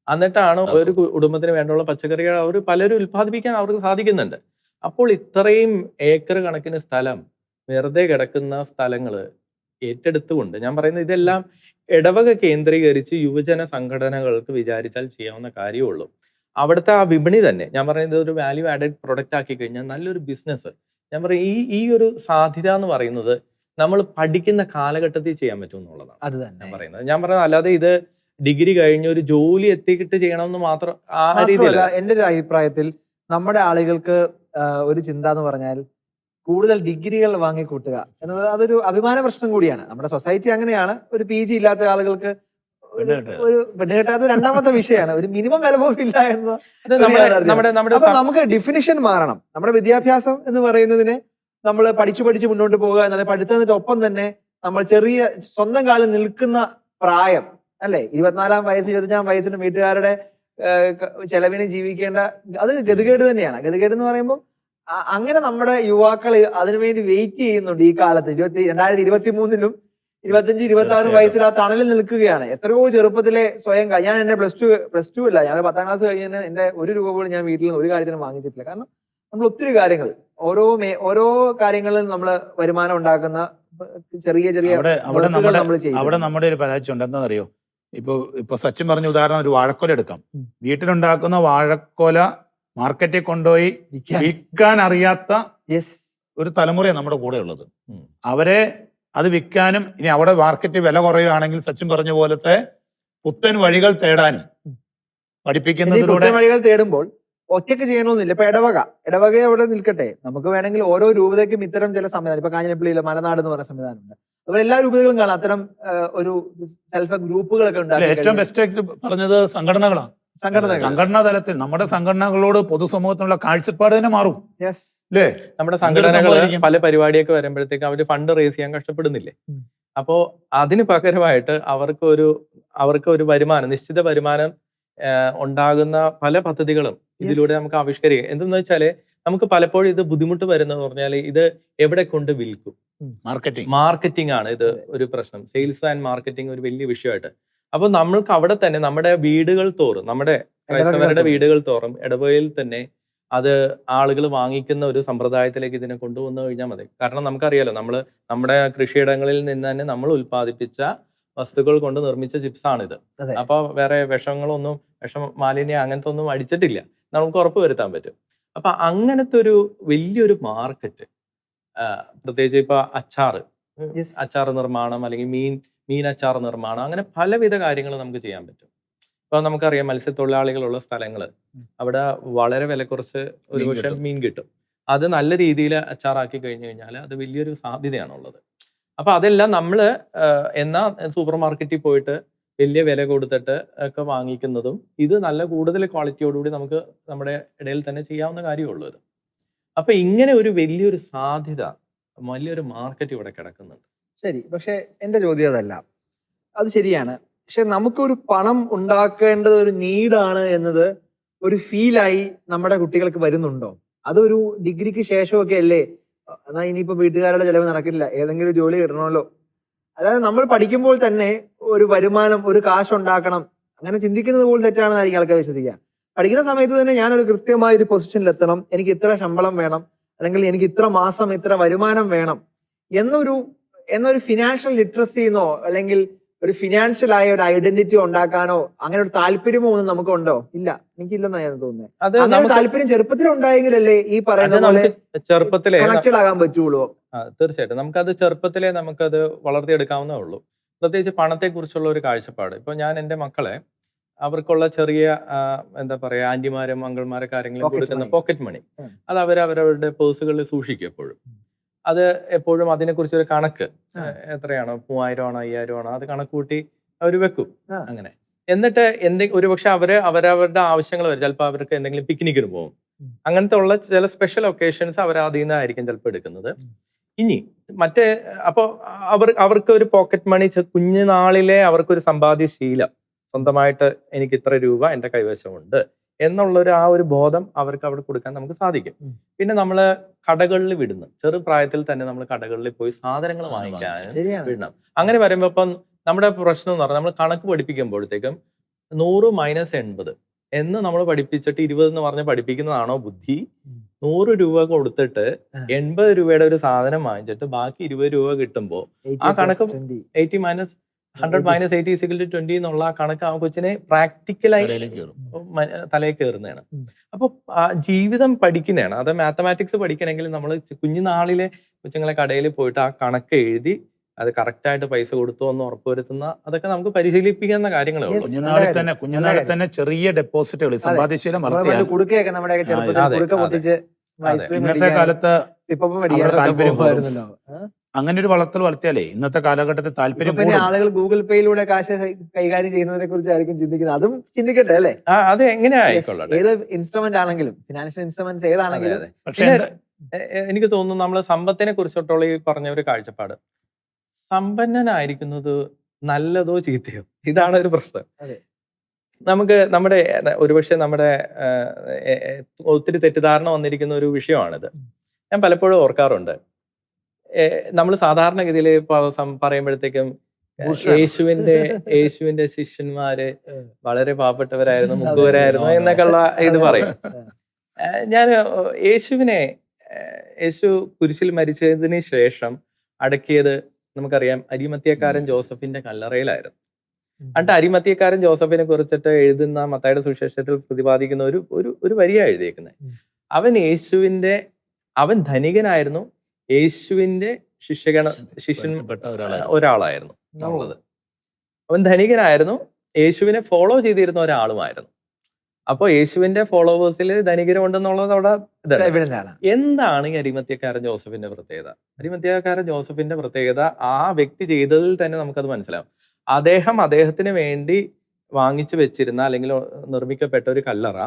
എന്നിട്ടാണ് ഒരു കുടുംബത്തിന് വേണ്ടുള്ള പച്ചക്കറികൾ അവർ പലരും ഉൽപ്പാദിപ്പിക്കാൻ അവർക്ക് സാധിക്കുന്നുണ്ട്. അപ്പോൾ ഇത്രയും ഏക്കർ കണക്കിന് സ്ഥലം വെറുതെ കിടക്കുന്ന സ്ഥലങ്ങൾ ഏറ്റെടുത്തുകൊണ്ട് ഞാൻ പറയുന്നത് ഇതെല്ലാം ഇടവക കേന്ദ്രീകരിച്ച് യുവജന സംഘടനകൾക്ക് വിചാരിച്ചാൽ ചെയ്യാവുന്ന കാര്യമുള്ളൂ. അവിടുത്തെ ആ വിപണി തന്നെ ഞാൻ പറയുന്നത് ഒരു വാല്യൂ ആഡഡ് പ്രൊഡക്റ്റ് ആക്കി കഴിഞ്ഞാൽ നല്ലൊരു ബിസിനസ് ഞാൻ പറയും ഈ ഈ ഒരു സാധ്യത എന്ന് പറയുന്നത് നമ്മൾ പഠിക്കുന്ന കാലഘട്ടത്തിൽ ചെയ്യാൻ പറ്റും എന്നുള്ളതാണ്. അത് ഞാൻ തന്നെ പറയുന്നത്. ഞാൻ പറയുന്നത് അല്ലാതെ ഇത് ഡിഗ്രി കഴിഞ്ഞ് ഒരു ജോലി എത്തിക്കിട്ട് ചെയ്യണമെന്ന് മാത്രം ആ രീതിയിലല്ല. എന്റെ ഒരു അഭിപ്രായത്തിൽ നമ്മുടെ ആളുകൾക്ക് ഒരു ചിന്ത എന്ന് പറഞ്ഞാൽ കൂടുതൽ ഡിഗ്രികൾ വാങ്ങിക്കൂട്ടുക എന്നത് അതൊരു അഭിമാന പ്രശ്നം കൂടിയാണ്. നമ്മുടെ സൊസൈറ്റി അങ്ങനെയാണ്. ഒരു പി ജി ഇല്ലാത്ത ആളുകൾക്ക് ഒരു- പെണ്ണുകെട്ടാത്ത രണ്ടാമത്തെ വിഷയമാണ്. ഒരു മിനിമം വില പോലും ഇല്ല എന്ന് അപ്പൊ നമുക്ക് ഡിഫിനിഷൻ മാറണം. നമ്മുടെ വിദ്യാഭ്യാസം എന്ന് പറയുന്നതിനെ നമ്മൾ പഠിച്ചു പഠിച്ച് മുന്നോട്ട് പോകുക എന്നാൽ പഠിത്തത്തിന്റെ ഒപ്പം തന്നെ നമ്മൾ ചെറിയ സ്വന്തം കാലം നിൽക്കുന്ന പ്രായം അല്ലെ? ഇരുപത്തിനാലാം വയസ്സ് ഇരുപത്തഞ്ചാം വയസ്സിന് വീട്ടുകാരുടെ ചെലവിന് ജീവിക്കേണ്ട അത് ഗതികേട് തന്നെയാണ്. ഗതികേട് എന്ന് പറയുമ്പോൾ അങ്ങനെ നമ്മുടെ യുവാക്കൾ അതിനുവേണ്ടി വെയിറ്റ് ചെയ്യുന്നുണ്ട് ഈ കാലത്ത്. ഇരുപത്തി രണ്ടായിരത്തി ഇരുപത്തി മൂന്നിലും ഇരുപത്തഞ്ച് ഇരുപത്തി ആറ് വയസ്സിൽ ആ തണലിൽ നിൽക്കുകയാണ്. എത്രയോ ചെറുപ്പത്തിലെ സ്വയം ഞാൻ എന്റെ പ്ലസ് ടു പ്ലസ് ടു അല്ല ഞാൻ പത്താം ക്ലാസ് കഴിഞ്ഞ എന്റെ ഒരു രൂപ പോലും ഞാൻ വീട്ടിൽ നിന്ന് ഒരു കാര്യത്തിനും വാങ്ങിച്ചിട്ടില്ല. കാരണം നമ്മൾ ഒത്തിരി കാര്യങ്ങൾ ഓരോ മേ ഓരോ കാര്യങ്ങളിൽ നമ്മൾ വരുമാനം ഉണ്ടാക്കുന്ന ചെറിയ ചെറിയ അവിടെ നമ്മുടെ ഒരു പരാജയം ഉണ്ട് എന്താണെന്നറിയോ? ഇപ്പൊ ഇപ്പൊ സച്ചിൻ പറഞ്ഞ ഉദാഹരണം ഒരു വാഴക്കൊല എടുക്കാം. വീട്ടിലുണ്ടാക്കുന്ന വാഴക്കൊല മാർക്കറ്റിൽ കൊണ്ടുപോയി വിൽക്കാൻ. അറിയാത്ത ഒരു തലമുറയാണ് നമ്മുടെ കൂടെ ഉള്ളത്. അവരെ അത് വിൽക്കാനും ഇനി അവിടെ മാർക്കറ്റ് വില കുറയുകയാണെങ്കിൽ സച്ചിൻ പറഞ്ഞ പോലത്തെ പുത്തൻ വഴികൾ തേടാനും. പഠിപ്പിക്കുന്നതിലൂടെ വഴികൾ തേടുമ്പോൾ ഒറ്റയ്ക്ക് ചെയ്യണമെന്നില്ല. ഇപ്പൊ ഇടവക. ഇടവക അവിടെ നിൽക്കട്ടെ. നമുക്ക് വേണമെങ്കിൽ ഓരോ രൂപതയ്ക്കും ഇത്തരം ചില സംവിധാനം. ഇപ്പൊ കാഞ്ഞിരപ്പള്ളിയിലെ മലനാട് എന്ന് പറയുന്ന സംവിധാനമുണ്ട്. എല്ലാ രൂപതകളും കാണാം. അത്തരം ഒരു സെൽഫ് ഗ്രൂപ്പുകളൊക്കെ ഉണ്ടാകും ഏറ്റവും ബെസ്റ്റ് പറഞ്ഞത് സംഘടനകളാണ് സംഘടന സംഘടനാ തലത്തിൽ നമ്മുടെ സംഘടനകളോട് പൊതുസമൂഹത്തിനുള്ള കാഴ്ചപ്പാട് തന്നെ മാറും. യെസ് അല്ലേ നമ്മുടെ സംഘടനകൾ? പല പരിപാടിയൊക്കെ വരുമ്പോഴത്തേക്ക് അവർ ഫണ്ട് റേസ് ചെയ്യാൻ കഷ്ടപ്പെടുന്നില്ലേ. അപ്പോ അതിന് പകരമായിട്ട് അവർക്ക് ഒരു അവർക്ക് ഒരു വരുമാനം നിശ്ചിത വരുമാനം ഉണ്ടാകുന്ന പല പദ്ധതികളും ഇതിലൂടെ നമുക്ക് ആവിഷ്കരിക്കാം. എന്തെന്ന് വെച്ചാൽ നമുക്ക് പലപ്പോഴും ഇത് ബുദ്ധിമുട്ട് വരുന്നത് പറഞ്ഞാൽ ഇത് എവിടെ കൊണ്ട് വിൽക്കും? മാർക്കറ്റിംഗ്. മാർക്കറ്റിംഗ് ആണ് ഇത് ഒരു പ്രശ്നം. സെയിൽസ് ആൻഡ് മാർക്കറ്റിംഗ് ഒരു വലിയ വിഷയമായിട്ട്. അപ്പൊ നമ്മൾക്ക് അവിടെ തന്നെ നമ്മുടെ വീടുകൾ തോറും നമ്മുടെ ക്രൈസ്തവരുടെ വീടുകൾ തോറും ഇടവകയിൽ തന്നെ അത് ആളുകൾ വാങ്ങിക്കുന്ന ഒരു സമ്പ്രദായത്തിലേക്ക് ഇതിനെ കൊണ്ടുവന്നു കഴിഞ്ഞാൽ മതി. കാരണം നമുക്കറിയാലോ നമ്മൾ നമ്മുടെ കൃഷിയിടങ്ങളിൽ നിന്ന് തന്നെ നമ്മൾ ഉൽപ്പാദിപ്പിച്ച വസ്തുക്കൾ കൊണ്ട് നിർമ്മിച്ച ചിപ്സ് ആണിത് ഇത് അപ്പൊ വേറെ വിഷങ്ങളൊന്നും വിഷം മാലിന്യം അങ്ങനത്തെ ഒന്നും അടിച്ചിട്ടില്ല. നമുക്ക് ഉറപ്പ് വരുത്താൻ പറ്റും. അപ്പൊ അങ്ങനത്തെ ഒരു വലിയൊരു മാർക്കറ്റ് പ്രത്യേകിച്ച് ഇപ്പൊ അച്ചാറ് അച്ചാർ നിർമ്മാണം അല്ലെങ്കിൽ മീൻ മീൻ അച്ചാർ നിർമ്മാണം അങ്ങനെ പലവിധ കാര്യങ്ങൾ നമുക്ക് ചെയ്യാൻ പറ്റും. ഇപ്പൊ നമുക്കറിയാം മത്സ്യത്തൊഴിലാളികളുള്ള സ്ഥലങ്ങൾ അവിടെ വളരെ വില കുറച്ച് ഒരു മീൻ പക്ഷേ കിട്ടും. മീൻ കിട്ടും. അത് നല്ല രീതിയിൽ അച്ചാറാക്കി കഴിഞ്ഞു കഴിഞ്ഞാൽ അത് വലിയൊരു സാധ്യതയാണുള്ളത്. അപ്പൊ അതെല്ലാം നമ്മൾ എന്നാ സൂപ്പർ മാർക്കറ്റിൽ പോയിട്ട് വലിയ വില കൊടുത്തിട്ട് ഒക്കെ വാങ്ങിക്കുന്നതും ഇത് നല്ല കൂടുതൽ ക്വാളിറ്റിയോടുകൂടി നമുക്ക് നമ്മുടെ ഇടയിൽ തന്നെ ചെയ്യാവുന്ന കാര്യമുള്ളൂ ഇത്. അപ്പൊ ഇങ്ങനെ ഒരു വലിയൊരു സാധ്യത വലിയൊരു മാർക്കറ്റ് ഇവിടെ കിടക്കുന്നുണ്ട്. ശരി പക്ഷെ എന്റെ ചോദ്യം അതല്ല. അത് ശരിയാണ്. പക്ഷെ നമുക്കൊരു പണം ഉണ്ടാക്കേണ്ടത് ഒരു നീഡാണ് എന്നത് ഒരു ഫീലായി നമ്മുടെ കുട്ടികൾക്ക് വരുന്നുണ്ടോ? അതൊരു ഡിഗ്രിക്ക് ശേഷമൊക്കെ അല്ലേ? എന്നാ ഇനിയിപ്പോ വീട്ടുകാരുടെ ചെലവ് നടക്കില്ല. ഏതെങ്കിലും ജോലി കിട്ടണമല്ലോ. അതായത് നമ്മൾ പഠിക്കുമ്പോൾ തന്നെ ഒരു വരുമാനം ഒരു കാശ് ഉണ്ടാക്കണം അങ്ങനെ ചിന്തിക്കുന്നത് പോലും തെറ്റാണെന്നായിരിക്കും ആൾക്കാർ വിശ്വസിക്കുക. പഠിക്കുന്ന സമയത്ത് തന്നെ ഞാനൊരു കൃത്യമായ ഒരു പൊസിഷനിൽ എത്തണം എനിക്ക് ഇത്ര ശമ്പളം വേണം. അല്ലെങ്കിൽ എനിക്ക് ഇത്ര മാസം ഇത്ര വരുമാനം വേണം. എന്നൊരു എന്നൊരു ഫിനാൻഷ്യൽ ലിറ്ററസിന്നോ അല്ലെങ്കിൽ ഒരു ഫിനാൻഷ്യൽ ആയ ഒരു ഐഡന്റിറ്റി ഉണ്ടാക്കാനോ അങ്ങനെ ഒരു താല്പര്യമോ ഒന്നും നമുക്ക് ഉണ്ടോ ഇല്ല. എനിക്കില്ലെന്നാ ഞാൻ തോന്നുന്നത് അത് അങ്ങനെ താല്പര്യം ചെറുപ്പത്തിൽ ഉണ്ടായെങ്കിലല്ലേ ഈ പറയുന്ന പോലെ ചെറുപ്പത്തിലേ ആകാൻ പറ്റുള്ളൂ. തീർച്ചയായിട്ടും. നമുക്കത് ചെറുപ്പത്തിലേ നമുക്കത് വളർത്തിയെടുക്കാവുന്നേ ഉള്ളൂ. പ്രത്യേകിച്ച് പണത്തെക്കുറിച്ചുള്ള ഒരു കാഴ്ചപ്പാട്. ഇപ്പൊ ഞാൻ എന്റെ മക്കളെ അവർക്കുള്ള ചെറിയ എന്താ പറയാ ആന്റിമാരും അങ്കിൾമാരൊക്കെ ആരെങ്കിലും കൊടുക്കുന്ന പോക്കറ്റ് മണി അത് അവർ അവരവരുടെ പേഴ്സുകളിൽ സൂക്ഷിക്കും എപ്പോഴും. അത് എപ്പോഴും അതിനെക്കുറിച്ച് ഒരു കണക്ക് എത്രയാണോ മൂവായിരം ആണോ അയ്യായിരം ആണോ അത് കണക്ക് കൂട്ടി അവർ വെക്കും. അങ്ങനെ. എന്നിട്ട് എന്തെ ഒരുപക്ഷെ അവർ അവരവരുടെ ആവശ്യങ്ങൾ വരും. ചിലപ്പോൾ അവർക്ക് എന്തെങ്കിലും പിക്നിക്കിന് പോകും. അങ്ങനത്തെ ഉള്ള ചില സ്പെഷ്യൽ ഒക്കേഷൻസ് അവർ അതിൽ നിന്നായിരിക്കും ചിലപ്പോൾ എടുക്കുന്നത്. ഇനി മറ്റേ അപ്പോൾ അവർ അവർക്ക് ഒരു പോക്കറ്റ് മണി കുഞ്ഞുനാളിലെ അവർക്കൊരു സമ്പാദ്യ ശീലം സ്വന്തമായിട്ട് എനിക്ക് ഇത്ര രൂപ എന്റെ കൈവശമുണ്ട്. എന്നുള്ളൊരു ആ ഒരു ബോധം അവർക്ക് അവിടെ കൊടുക്കാൻ നമുക്ക് സാധിക്കും. പിന്നെ നമ്മൾ കടകളിൽ വിടുന്നു. ചെറു പ്രായത്തിൽ തന്നെ നമ്മൾ കടകളിൽ പോയി സാധനങ്ങൾ വാങ്ങിക്കാൻ വിടണം. അങ്ങനെ വരുമ്പോ ഇപ്പം നമ്മുടെ പ്രശ്നം എന്ന് പറഞ്ഞാൽ നമ്മൾ കണക്ക് പഠിപ്പിക്കുമ്പോഴത്തേക്കും നൂറ് മൈനസ് എൺപത് എന്ന് നമ്മൾ പഠിപ്പിച്ചിട്ട് ഇരുപത് എന്ന് പറഞ്ഞ് പഠിപ്പിക്കുന്നതാണോ ബുദ്ധി. നൂറ് രൂപ കൊടുത്തിട്ട്. എൺപത് രൂപയുടെ ഒരു സാധനം വാങ്ങിച്ചിട്ട് ബാക്കി ഇരുപത് രൂപ കിട്ടുമ്പോൾ ആ കണക്ക് 20. Eighty minus hundred 80. Minus eighty equal to twenty എന്നുള്ള കണക്ക് ആ കൊച്ചിനെ പ്രാക്ടിക്കലായി തലയിൽ കയറുന്നതാണ്. അപ്പോൾ അപ്പൊ ജീവിതം പഠിക്കുന്നതാണ്. അത് മാത്തമാറ്റിക്സ് പഠിക്കണമെങ്കിൽ നമ്മൾ കുഞ്ഞുനാളിലെ കൊച്ചുങ്ങളെ കടയിൽ പോയിട്ട് ആ കണക്ക് എഴുതി അത് കറക്റ്റ് ആയിട്ട് പൈസ കൊടുത്തു എന്ന് ഉറപ്പുവരുത്തുന്ന അതൊക്കെ നമുക്ക് പരിശീലിപ്പിക്കുന്ന കാര്യങ്ങളേ ഉള്ളൂ. കുഞ്ഞുനാളിൽ തന്നെ കുഞ്ഞുനാളിൽ തന്നെ ചെറിയ ഡെപ്പോസിറ്റുകൾ സമ്പാദ്യശീലം ഇന്നത്തെ കാലത്ത് താല്പര്യം അങ്ങനെ ഒരു വളർത്തൽ വളർത്തിയാലേ ഇന്നത്തെ കാലഘട്ടത്തിൽ താല്പര്യം പിന്നെ ആളുകൾ ഗൂഗിൾ പേയിലൂടെ കാശ് കൈകാര്യം ചെയ്യുന്നതിനെ കുറിച്ചായിരിക്കും ചിന്തിക്കുന്നത്. അതും ചിന്തിക്കട്ടെ അല്ലേ? അത് എങ്ങനെ Yes. ആയിക്കൊള്ളട്ടെ ഏത് ഇൻസ്ട്രുമെന്റ് ആണെങ്കിലും ഫിനാൻഷ്യൽ ഇൻസ്ട്രുമെന്റ്സ് ഏതാണെങ്കിലും. പക്ഷേ എനിക്ക് തോന്നുന്നു നമ്മൾ സമ്പത്തിനെ കുറിച്ചിട്ടുള്ള ഈ പറഞ്ഞ ഒരു കാഴ്ചപ്പാട്. സമ്പന്നനായിരിക്കുന്നത് നല്ലതോ ചീത്തയോ? ഇതാണ് ഒരു പ്രശ്നം. നമുക്ക് നമ്മുടെ ഒരുപക്ഷെ നമ്മുടെ ഒത്തിരി തെറ്റിദ്ധാരണ വന്നിരിക്കുന്ന ഒരു വിഷയമാണിത്. ഞാൻ പലപ്പോഴും ഓർക്കാറുണ്ട്. നമ്മൾ സാധാരണഗതിയിൽ പറയുമ്പോഴത്തേക്കും യേശുവിന്റെ യേശുവിന്റെ ശിഷ്യന്മാര് വളരെ പാവപ്പെട്ടവരായിരുന്നു മുഖവരായിരുന്നു മുക്കുവരായിരുന്നു. എന്നൊക്കെയുള്ള ഇത് പറയും. ഞാൻ യേശുവിനെ യേശു കുരിശിൽ മരിച്ചതിന് ശേഷം അടക്കിയത് നമുക്കറിയാം അരിമത്തിയക്കാരൻ ജോസഫിന്റെ കല്ലറയിലായിരുന്നു. എന്നിട്ട് അരിമത്തിയക്കാരൻ ജോസഫിനെ കുറിച്ചിട്ട് എഴുതുന്ന മത്തായുടെ സുവിശേഷത്തിൽ പ്രതിപാദിക്കുന്ന ഒരു ഒരു ഒരു വരിയാണ് എഴുതിയേക്കുന്നത് അവൻ യേശുവിന്റെ അവൻ ധനികനായിരുന്നു യേശുവിന്റെ ശിഷ്യഗണ ശിഷ്യൻ ഒരാളായിരുന്നു. എന്നുള്ളത് അവൻ ധനികനായിരുന്നു. യേശുവിനെ ഫോളോ ചെയ്തിരുന്ന ഒരാളുമായിരുന്നു. അപ്പോൾ യേശുവിന്റെ ഫോളോവേഴ്സിൽ ധനികരുണ്ടെന്നുള്ളത് അവിടെ ഇതാണ് എന്താണ് ഈ അരിമത്യക്കാരൻ ജോസഫിന്റെ പ്രത്യേകത? അരിമത്യക്കാരൻ ജോസഫിന്റെ പ്രത്യേകത ആ വ്യക്തി ചെയ്തതിൽ തന്നെ നമുക്കത് മനസ്സിലാവും. അദ്ദേഹം അദ്ദേഹത്തിന് വേണ്ടി വാങ്ങിച്ചു വെച്ചിരുന്ന അല്ലെങ്കിൽ നിർമ്മിക്കപ്പെട്ട ഒരു കല്ലറ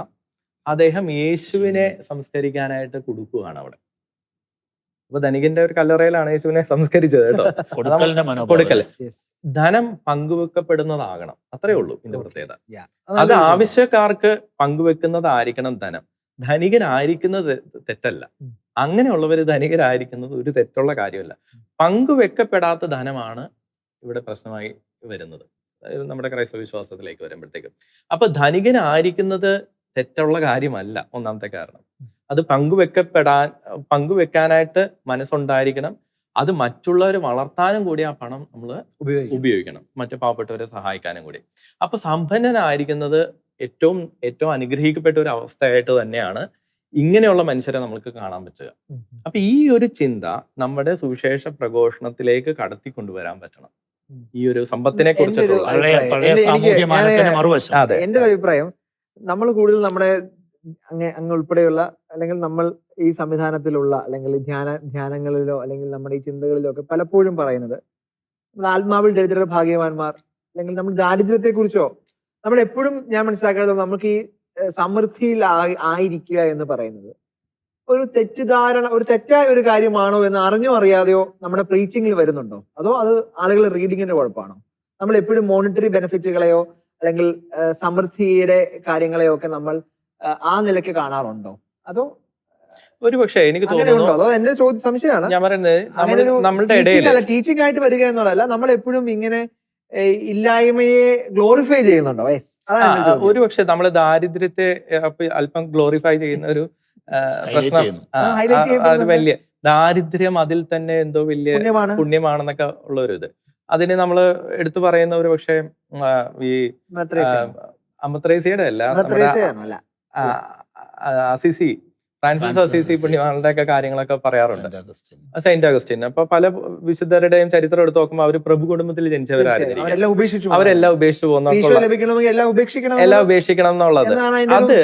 അദ്ദേഹം യേശുവിനെ സംസ്കരിക്കാനായിട്ട് കൊടുക്കുകയാണ് അവിടെ. അപ്പൊ ധനികന്റെ ഒരു കല്ലറയിലാണ് യേശുവിനെ സംസ്കരിച്ചത് കേട്ടോ. കൊടുക്കൽ Yes. ധനം പങ്കുവെക്കപ്പെടുന്നതാകണം. അത്രേ ഉള്ളൂ ഇതിന്റെ പ്രത്യേകത. അത്. ആവശ്യക്കാർക്ക് പങ്കുവെക്കുന്നതായിരിക്കണം ധനം. ധനികനായിരിക്കുന്നത് തെറ്റല്ല. അങ്ങനെയുള്ളവർ ധനികരായിരിക്കുന്നത് ഒരു തെറ്റുള്ള കാര്യമല്ല. പങ്കുവെക്കപ്പെടാത്ത ധനമാണ് ഇവിടെ പ്രശ്നമായി വരുന്നത്. അതായത് നമ്മുടെ ക്രൈസ്തവ വിശ്വാസത്തിലേക്ക് വരുമ്പോഴത്തേക്കും. അപ്പൊ ധനികനായിരിക്കുന്നത് തെറ്റുള്ള കാര്യമല്ല. ഒന്നാമത്തെ കാരണം. അത് പങ്കുവെക്കപ്പെടാൻ പങ്കുവെക്കാനായിട്ട് മനസ്സുണ്ടായിരിക്കണം. അത് മറ്റുള്ളവർ വളർത്താനും കൂടി ആ പണം നമ്മൾ ഉപയോഗിക്കണം. മറ്റു പാവപ്പെട്ടവരെ സഹായിക്കാനും കൂടി. അപ്പൊ സമ്പന്നനായിരിക്കുന്നത് ഏറ്റവും ഏറ്റവും അനുഗ്രഹിക്കപ്പെട്ട ഒരു അവസ്ഥയായിട്ട് തന്നെയാണ് ഇങ്ങനെയുള്ള മനുഷ്യരെ നമുക്ക് കാണാൻ പറ്റുക. അപ്പൊ ഈ ഒരു ചിന്ത നമ്മുടെ സുവിശേഷ പ്രഘോഷണത്തിലേക്ക് കടത്തിക്കൊണ്ടുവരാൻ പറ്റണം. ഈ ഒരു സമ്പത്തിനെ കുറിച്ചിട്ടുള്ള എന്റെ അഭിപ്രായം നമ്മൾ കൂടുതൽ നമ്മുടെ അങ്ങ് അങ്ങ് ഉൾപ്പെടെയുള്ള അല്ലെങ്കിൽ നമ്മൾ ഈ സംവിധാനത്തിലുള്ള അല്ലെങ്കിൽ ധ്യാന ധ്യാനങ്ങളിലോ അല്ലെങ്കിൽ നമ്മുടെ ഈ ചിന്തകളിലോ ഒക്കെ പലപ്പോഴും പറയുന്നത് ആത്മാവിൽ ദരിദ്ര ഭാഗ്യവാന്മാർ അല്ലെങ്കിൽ നമ്മൾ ദാരിദ്ര്യത്തെ കുറിച്ചോ നമ്മൾ എപ്പോഴും ഞാൻ മനസ്സിലാക്കുന്നത് നമുക്ക് ഈ സമൃദ്ധിയിൽ ആയി- ആയിരിക്കുക എന്ന് പറയുന്നത്. ഒരു തെറ്റിദ്ധാരണ ഒരു തെറ്റായ ഒരു കാര്യമാണോ എന്ന് അറിഞ്ഞോ അറിയാതെയോ നമ്മുടെ പ്രീച്ചിങ്ങിൽ വരുന്നുണ്ടോ? അതോ അത് ആളുകൾ റീഡിങ്ങിന്റെ കുഴപ്പമാണോ? നമ്മൾ എപ്പോഴും മോണിറ്ററി ബെനിഫിറ്റുകളെയോ അല്ലെങ്കിൽ സമൃദ്ധിയുടെ കാര്യങ്ങളെയോ ഒക്കെ നമ്മൾ ആ നിലയ്ക്ക് കാണാറുണ്ടോ? അതോ ഒരു പക്ഷേ എനിക്ക് തോന്നുന്നു ഉണ്ടോ? അതോ എന്റെ ചോദ്യം സംശയമാണ്. ഞാൻ പറയുന്നത് ഒരു നമ്മളുടെ ഇടയിൽ ടീച്ചിങ് ആയിട്ട് വരിക എന്നുള്ളതല്ല നമ്മൾ എപ്പോഴും ഇങ്ങനെ ഇല്ലായ്മയെ ഗ്ലോറിഫൈ ചെയ്യുന്നുണ്ടോ? ഒരു പക്ഷെ നമ്മൾ ദാരിദ്ര്യത്തെ അല്പം ഗ്ലോറിഫൈ ചെയ്യുന്ന ഒരു പ്രശ്നം. അത് വലിയ ദാരിദ്ര്യം അതിൽ തന്നെ എന്തോ വലിയ പുണ്യമാണ്. പുണ്യമാണെന്നൊക്കെ ഉള്ള ഒരു ഇത് അതിന് നമ്മൾ എടുത്തു പറയുന്ന ഒരു പക്ഷേ ഈ അമത്രേസിയുടെ അല്ല. Assisi Francis Assisi. പുണ്യവാളുടെ ഒക്കെ കാര്യങ്ങളൊക്കെ പറയാറുണ്ട്. Saint Augustine. സെയിന്റ് അഗസ്റ്റിൻ അപ്പൊ പല വിശുദ്ധരുടെയും ചരിത്രം എടുത്ത് നോക്കുമ്പോൾ അവർ പ്രഭു കുടുംബത്തിൽ ജനിച്ചവരായിരുന്നു അവരെല്ലാം ഉപേക്ഷിച്ചു പോകുന്നു. എല്ലാം ഉപേക്ഷിക്കണം. എന്നുള്ളത്. അത്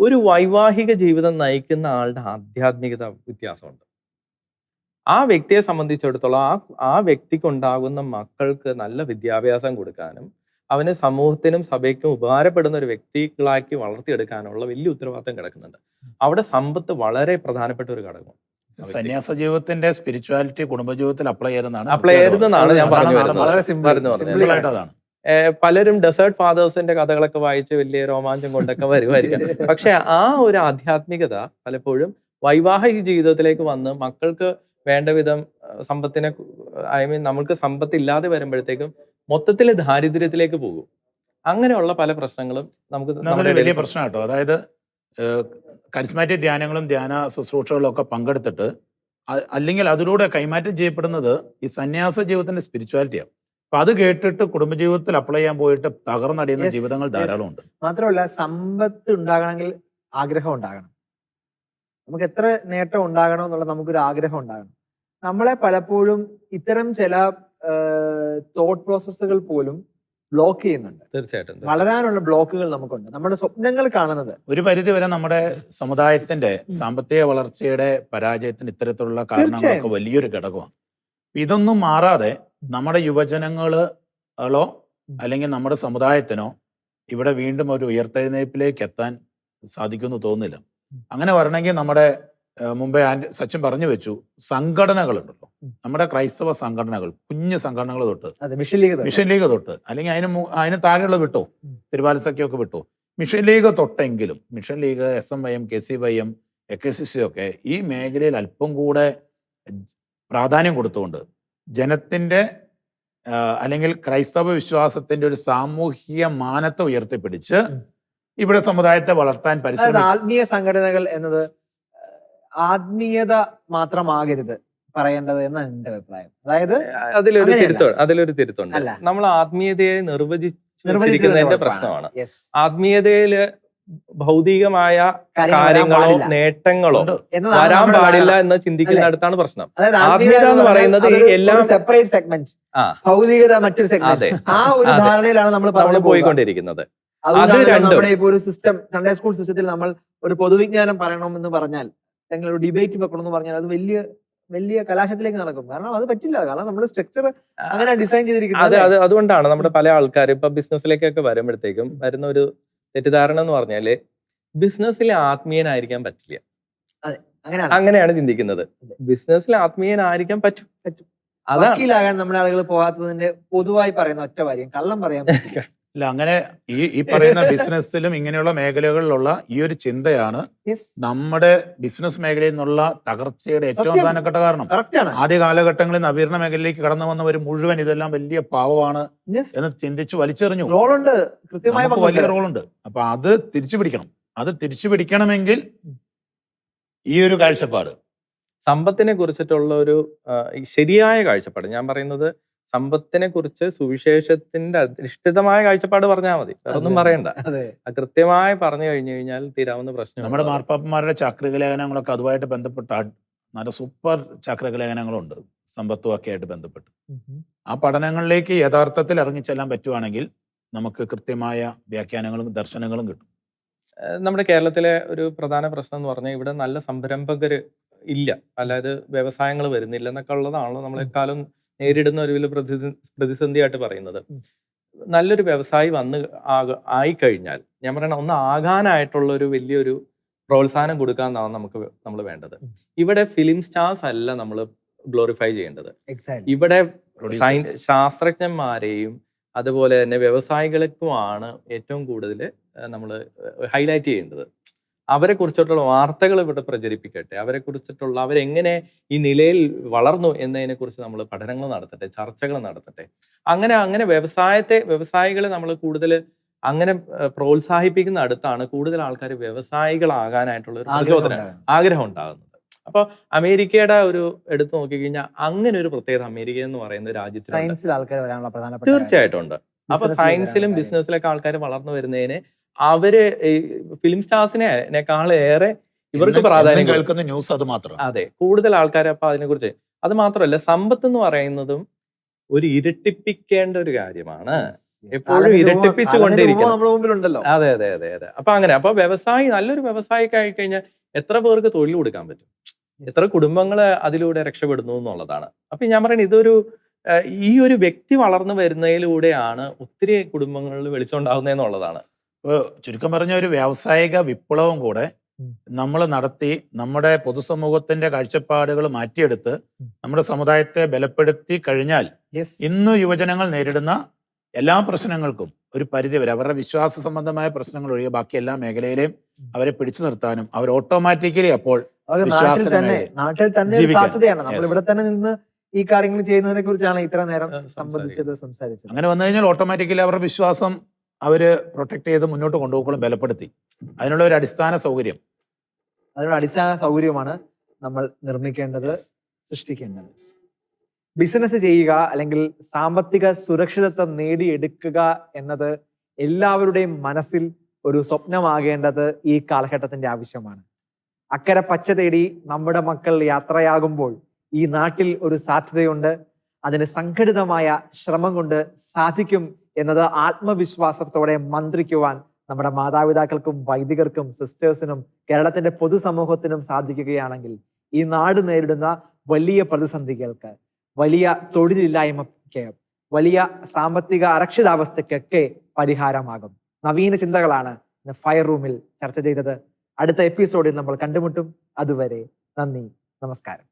ഒരു വൈവാഹിക ജീവിതം നയിക്കുന്ന ആളുടെ ആധ്യാത്മികത വ്യത്യാസമുണ്ട്. ആ വ്യക്തിയെ സംബന്ധിച്ചിടത്തോളം ആ ആ വ്യക്തിക്ക് ഉണ്ടാകുന്ന മക്കൾക്ക് നല്ല വിദ്യാഭ്യാസം കൊടുക്കാനും അവന് സമൂഹത്തിനും സഭയ്ക്കും ഉപകാരപ്പെടുന്ന ഒരു വ്യക്തികളാക്കി വളർത്തിയെടുക്കാനുള്ള വലിയ ഉത്തരവാദിത്തം കിടക്കുന്നുണ്ട്. അവിടെ സമ്പത്ത് വളരെ പ്രധാനപ്പെട്ട ഒരു ഘടകം സന്യാസ ജീവിതത്തിന്റെ സ്പിരിച്വാലിറ്റി കുടുംബജീവിതത്തിൽ അപ്ലൈ ചെയ്യുന്നതാണ് അപ്ലൈ ചെയ്തെന്നാണ് ഞാൻ പറഞ്ഞു പലരും ഡെസേർട്ട് ഫാദേഴ്സിന്റെ കഥകളൊക്കെ വായിച്ച് വലിയ രോമാഞ്ചം കൊണ്ടൊക്കെ വരുമായിരിക്കും. പക്ഷെ ആ ഒരു ആധ്യാത്മികത പലപ്പോഴും വൈവാഹിക ജീവിതത്തിലേക്ക് വന്ന് മക്കൾക്ക് വേണ്ട വിധം സമ്പത്തിനെ ഐ മീൻ നമുക്ക് സമ്പത്ത് ഇല്ലാതെ വരുമ്പോഴത്തേക്കും മൊത്തത്തിൽ ദാരിദ്ര്യത്തിലേക്ക് പോകും. അങ്ങനെയുള്ള പല പ്രശ്നങ്ങളും നമുക്ക് അതൊരു വലിയ പ്രശ്നം കേട്ടോ. അതായത് കരിസ്മാറ്റിക് ധ്യാനങ്ങളും ധ്യാന ശുശ്രൂഷകളും ഒക്കെ പങ്കെടുത്തിട്ട് അല്ലെങ്കിൽ അതിലൂടെ കൈമാറ്റം ചെയ്യപ്പെടുന്നത് ഈ സന്യാസ ജീവിതത്തിന്റെ സ്പിരിച്വാലിറ്റിയാണ് അപ്പൊ അത് കേട്ടിട്ട് കുടുംബജീവിതത്തിൽ അപ്ലൈ ചെയ്യാൻ പോയിട്ട് തകർന്നടിയുന്ന ജീവിതങ്ങൾ ധാരാളം ഉണ്ട്. മാത്രമല്ല സമ്പത്ത് ഉണ്ടാകണമെങ്കിൽ ആഗ്രഹം ഉണ്ടാകണം. നമുക്ക് എത്ര നേട്ടം ഉണ്ടാകണം എന്നുള്ള നമുക്കൊരു ആഗ്രഹം ഉണ്ടാകണം. നമ്മളെ പലപ്പോഴും ഇത്തരം ചില തോട്ട് പ്രോസസ്സുകൾ പോലും ബ്ലോക്ക് ചെയ്യുന്നുണ്ട്. തീർച്ചയായിട്ടും വളരാനുള്ള ബ്ലോക്കുകൾ നമുക്കുണ്ട്. നമ്മുടെ സ്വപ്നങ്ങൾ കാണുന്നത്. ഒരു പരിധി വരെ നമ്മുടെ സമുദായത്തിന്റെ സാമ്പത്തിക വളർച്ചയുടെ പരാജയത്തിന് ഇത്തരത്തിലുള്ള കാരണങ്ങളൊക്കെ വലിയൊരു ഘടകമാണ്. ഇതൊന്നും മാറാതെ നമ്മുടെ യുവജനങ്ങളോ അല്ലെങ്കിൽ നമ്മുടെ സമുദായത്തിനോ ഇവിടെ വീണ്ടും ഒരു ഉയർത്തെഴുന്നേൽപ്പിലേക്ക് എത്താൻ സാധിക്കുമെന്ന് തോന്നുന്നില്ല. അങ്ങനെ വരണമെങ്കിൽ നമ്മുടെ മുമ്പേ ആൻഡ് സച്ചിൻ പറഞ്ഞു വെച്ചു സംഘടനകളുണ്ടല്ലോ. നമ്മുടെ ക്രൈസ്തവ സംഘടനകൾ കുഞ്ഞു സംഘടനകൾ തൊട്ട്. മിഷൻ ലീഗ് തൊട്ട്. അല്ലെങ്കിൽ അതിന് അതിന് താഴെയുള്ള വിട്ടോ. തിരുവാലസഖ്യമൊക്കെ തിരുവാലി സഖ്യമൊക്കെ വിട്ടോ. Mission league തൊട്ടെങ്കിലും mission league S M Y M K C Y M A K C C ഒക്കെ ഈ മേഖലയിൽ അല്പം കൂടെ പ്രാധാന്യം കൊടുത്തുകൊണ്ട് ജനത്തിന്റെ അല്ലെങ്കിൽ ക്രൈസ്തവ വിശ്വാസത്തിന്റെ ഒരു സാമൂഹിക മാനത്തെ ഉയർത്തിപ്പിടിച്ച്. ഇവിടെ സമുദായത്തെ വളർത്താൻ പരിശ്രമിക്കും ആത്മീയ സംഘടനകൾ എന്നത് ആത്മീയത മാത്രമാകരുത് പറയേണ്ടത് എന്നാണ് എന്റെ അഭിപ്രായം. അതായത് അതിലൊരു തിരുത്തോ അതിലൊരു തിരുത്തുണ്ട്. നമ്മൾ ആത്മീയതയെ നിർവചിച്ചിരിക്കുന്നതിന്റെ പ്രശ്നമാണ്. ആത്മീയതയിൽ ഭൗതികമായ കാര്യങ്ങളോ നേട്ടങ്ങളോ വരാൻ പാടില്ല. എന്ന് ചിന്തിക്കുന്നിടത്താണ് പ്രശ്നം. ആത്മീയത എന്ന് പറയുന്നത് എല്ലാം- സെപ്പറേറ്റ് സെഗ്മെന്റ് ഭൗതികത മറ്റൊരു സെഗ്മെന്റ് ആ ഒരു ധാരണയിലാണ് നമ്മൾ പോയിക്കൊണ്ടിരിക്കുന്നത്. അത് രണ്ടും. നമ്മുടെ ഇപ്പൊ ഒരു സിസ്റ്റം സൺഡേ സ്കൂൾ സിസ്റ്റത്തിൽ നമ്മൾ ഒരു പൊതുവിജ്ഞാനം പറയണമെന്ന് പറഞ്ഞാൽ ഒരു ഡിബേറ്റ് വെക്കണമെന്ന് പറഞ്ഞാൽ അത് വലിയ വലിയ കലാശത്തിലേക്ക് നടക്കും. കാരണം അത് പറ്റില്ല. കാരണം നമ്മുടെ സ്ട്രക്ചർ അങ്ങനെ ഡിസൈൻ ചെയ്തിരിക്കുന്നത് അത് അതുകൊണ്ടാണ് നമ്മുടെ പല ആൾക്കാർ ഇപ്പൊ ബിസിനസ്സിലേക്കൊക്കെ വരുമ്പോഴത്തേക്കും വരുന്ന ഒരു തെറ്റിദ്ധാരണ എന്ന് പറഞ്ഞാൽ ബിസിനസ്സിൽ ആത്മീയനായിരിക്കാൻ പറ്റില്ല. അങ്ങനെയാണ്. അങ്ങനെയാണ് ചിന്തിക്കുന്നത്. ബിസിനസ്സിൽ ആത്മീയനായിരിക്കാൻ പറ്റും. വക്കീലാകാൻ നമ്മുടെ ആളുകൾ പോകാത്തതിന്റെ പൊതുവായി പറയുന്ന ഒറ്റ കാര്യം കള്ളം പറയാൻ ഇല്ല അങ്ങനെ ഈ ഈ പറയുന്ന ബിസിനസ്സിലും ഇങ്ങനെയുള്ള മേഖലകളിലുള്ള ഈ ഒരു ചിന്തയാണ് നമ്മുടെ ബിസിനസ് മേഖലയിൽ നിന്നുള്ള തകർച്ചയുടെ ഏറ്റവും. പ്രധാനപ്പെട്ട കാരണം. ആദ്യ കാലഘട്ടങ്ങളിൽ നവീകരണ മേഖലയിലേക്ക് കടന്നു വന്നവർ മുഴുവൻ ഇതെല്ലാം വലിയ പാവമാണ് എന്ന് ചിന്തിച്ച് വലിച്ചെറിഞ്ഞു. റോളുണ്ട് വലിയ റോളുണ്ട് അപ്പൊ അത് തിരിച്ചു പിടിക്കണം അത് തിരിച്ചു പിടിക്കണമെങ്കിൽ ഈ ഒരു കാഴ്ചപ്പാട്. സമ്പത്തിനെ കുറിച്ചിട്ടുള്ള ഒരു ശരിയായ കാഴ്ചപ്പാട്. ഞാൻ പറയുന്നത് സമ്പത്തിനെ കുറിച്ച് സുവിശേഷത്തിന്റെ അധിഷ്ഠിതമായ കാഴ്ചപ്പാട് പറഞ്ഞാൽ മതി. അതൊന്നും പറയണ്ട. കൃത്യമായി പറഞ്ഞു കഴിഞ്ഞു കഴിഞ്ഞാൽ തീരാവുന്ന പ്രശ്നം നമ്മുടെ മാർപ്പാപ്പന്മാരുടെ ചാക്രിക ലേഖനങ്ങളൊക്കെ അതുമായിട്ട് ബന്ധപ്പെട്ട നല്ല സൂപ്പർ ചാക്രിക ലേഖനങ്ങളുണ്ട് സമ്പത്തും ഒക്കെ ആയിട്ട് ബന്ധപ്പെട്ട്. ആ പഠനങ്ങളിലേക്ക് യഥാർത്ഥത്തിൽ ഇറങ്ങിച്ചെല്ലാൻ പറ്റുവാണെങ്കിൽ നമുക്ക് കൃത്യമായ വ്യാഖ്യാനങ്ങളും ദർശനങ്ങളും കിട്ടും. നമ്മുടെ കേരളത്തിലെ ഒരു പ്രധാന പ്രശ്നം എന്ന് പറഞ്ഞാൽ ഇവിടെ നല്ല സംരംഭകര് ഇല്ല. അതായത് വ്യവസായങ്ങൾ വരുന്നില്ല എന്നൊക്കെ ഉള്ളതാണല്ലോ നമ്മളെക്കാളും നേരിടുന്ന ഒരു വലിയ പ്രതിസന്ധി പ്രതിസന്ധിയായിട്ട് പറയുന്നത്. നല്ലൊരു വ്യവസായി വന്ന് ആക- ആയിക്കഴിഞ്ഞാൽ ഞാൻ പറയണ ഒന്ന് ആകാനായിട്ടുള്ള ഒരു വലിയൊരു പ്രോത്സാഹനം കൊടുക്കാന്നാണ് നമുക്ക് നമ്മൾ വേണ്ടത്. ഇവിടെ ഫിലിം സ്റ്റാർസ് അല്ല നമ്മൾ ഗ്ലോറിഫൈ ചെയ്യേണ്ടത്. ഇവിടെ. ശാസ്ത്രജ്ഞന്മാരെയും അതുപോലെ തന്നെ വ്യവസായികൾക്കുമാണ് ഏറ്റവും കൂടുതൽ നമ്മൾ ഹൈലൈറ്റ് ചെയ്യേണ്ടത്. അവരെ കുറിച്ചിട്ടുള്ള വാർത്തകൾ ഇവിടെ പ്രചരിപ്പിക്കട്ടെ. അവരെ കുറിച്ചിട്ടുള്ള അവരെങ്ങനെ ഈ നിലയിൽ വളർന്നു എന്നതിനെ കുറിച്ച് നമ്മൾ പഠനങ്ങൾ നടത്തട്ടെ ചർച്ചകൾ നടത്തട്ടെ. അങ്ങനെ അങ്ങനെ വ്യവസായത്തെ വ്യവസായികളെ നമ്മൾ കൂടുതൽ അങ്ങനെ പ്രോത്സാഹിപ്പിക്കുന്ന അടുത്താണ് കൂടുതൽ ആൾക്കാർ വ്യവസായികളാകാനായിട്ടുള്ള ഒരു പ്രചോദനം ആഗ്രഹം ഉണ്ടാകുന്നത് അപ്പോൾ അമേരിക്കയുടെ ഒരു എടുത്തു നോക്കിക്കഴിഞ്ഞാൽ അങ്ങനെ ഒരു പ്രത്യേകത അമേരിക്ക എന്ന് പറയുന്ന പ്രധാനപ്പെട്ട തീർച്ചയായിട്ടും ഉണ്ട്. അപ്പൊ സയൻസിലും ബിസിനസ്സിലൊക്കെ ആൾക്കാർ വളർന്നു വരുന്നതിന് അവർ ഫിലിം സ്റ്റാർസിനെക്കാൾ ഏറെ ഇവർക്ക് പ്രാധാന്യം കേൾക്കുന്ന ന്യൂസ് അത് മാത്രം അതെ കൂടുതൽ ആൾക്കാർ അപ്പൊ അതിനെക്കുറിച്ച് അത് മാത്രമല്ല സമ്പത്ത് എന്ന് പറയുന്നതും ഒരു ഇരട്ടിപ്പിക്കേണ്ട ഒരു കാര്യമാണ്. എപ്പോഴും ഇരട്ടിപ്പിച്ചു കൊണ്ടിരിക്കണം. നമ്മുടെ മുമ്പിലുണ്ടല്ലോ. അതെ അതെ അതെ അതെ. അപ്പൊ അങ്ങനെ അപ്പൊ വ്യവസായി നല്ലൊരു വ്യവസായിക്ക് ആയി കഴിഞ്ഞാൽ എത്ര പേർക്ക് തൊഴിൽ കൊടുക്കാൻ പറ്റും? എത്ര കുടുംബങ്ങൾ അതിലൂടെ രക്ഷപ്പെടുന്നു എന്നുള്ളതാണ്. അപ്പൊ ഞാൻ പറയുന്നത് ഇതൊരു ഈ ഒരു വ്യക്തി വളർന്നു വരുന്നതിലൂടെയാണ് ഒത്തിരി കുടുംബങ്ങളിൽ വെളിച്ചമുണ്ടാകുന്നത് എന്നുള്ളതാണ്. ഇപ്പൊ ചുരുക്കം പറഞ്ഞ ഒരു വ്യാവസായിക വിപ്ലവം കൂടെ നമ്മൾ നടത്തി നമ്മുടെ പൊതുസമൂഹത്തിന്റെ കാഴ്ചപ്പാടുകൾ മാറ്റിയെടുത്ത് നമ്മുടെ സമുദായത്തെ ബലപ്പെടുത്തി കഴിഞ്ഞാൽ. ഇന്ന് യുവജനങ്ങൾ നേരിടുന്ന എല്ലാ പ്രശ്നങ്ങൾക്കും ഒരു പരിധി വരെ അവരുടെ വിശ്വാസ സംബന്ധമായ പ്രശ്നങ്ങൾ ഒഴികെ ബാക്കി എല്ലാ മേഖലയിലെയും അവരെ പിടിച്ചു നിർത്താനും അവർ ഓട്ടോമാറ്റിക്കലി അപ്പോൾ നാട്ടിൽ തന്നെ നാട്ടിൽ തന്നെ സാധ്യതയാണ്. നമ്മൾ ഇവിടെ തന്നെ നിന്ന് ഈ കാര്യങ്ങൾ ചെയ്യുന്നതിനെ കുറിച്ചാണ് ഇത്ര നേരം സംബന്ധിച്ചത് സംസാരിച്ചത്. അങ്ങനെ വന്നു കഴിഞ്ഞാൽ ഓട്ടോമാറ്റിക്കലി അവരുടെ വിശ്വാസം അവർ പ്രൊട്ടക്ട് ചെയ്ത് മുന്നോട്ട് കൊണ്ടുപോകും ബലപ്പെടുത്തി. അതിനുള്ള ഒരു അടിസ്ഥാന സൗകര്യം. അതിനുള്ള അടിസ്ഥാന സൗകര്യമാണ് നമ്മൾ നിർമ്മിക്കേണ്ടത് സൃഷ്ടിക്കേണ്ടത്. ബിസിനസ് ചെയ്യുക അല്ലെങ്കിൽ സാമ്പത്തിക സുരക്ഷിതത്വം നേടിയെടുക്കുക എന്നത് എല്ലാവരുടെയും മനസ്സിൽ ഒരു സ്വപ്നമാകേണ്ടത് ഈ കാലഘട്ടത്തിന്റെ ആവശ്യമാണ്. അക്കരെ പച്ച തേടി നമ്മുടെ മക്കൾ യാത്രയാകുമ്പോൾ ഈ നാട്ടിൽ ഒരു സാധ്യതയുണ്ട്. അതിന് സംഘടിതമായ ശ്രമം കൊണ്ട് സാധിക്കും എന്നത് ആത്മവിശ്വാസത്തോടെ മന്ത്രിക്കുവാൻ നമ്മുടെ മാതാപിതാക്കൾക്കും വൈദികർക്കും സിസ്റ്റേഴ്സിനും കേരളത്തിന്റെ പൊതുസമൂഹത്തിനും സാധിക്കുകയാണെങ്കിൽ ഈ നാട് നേരിടുന്ന വലിയ പ്രതിസന്ധികൾക്ക് വലിയ തൊഴിലില്ലായ്മയ്ക്ക് വലിയ സാമ്പത്തിക അരക്ഷിതാവസ്ഥയ്ക്കൊക്കെ പരിഹാരമാകും. നവീന ചിന്തകളാണ് ഫയർ റൂമിൽ ചർച്ച ചെയ്തത്. അടുത്ത എപ്പിസോഡിൽ നമ്മൾ കണ്ടുമുട്ടും. അതുവരെ നന്ദി. നമസ്കാരം.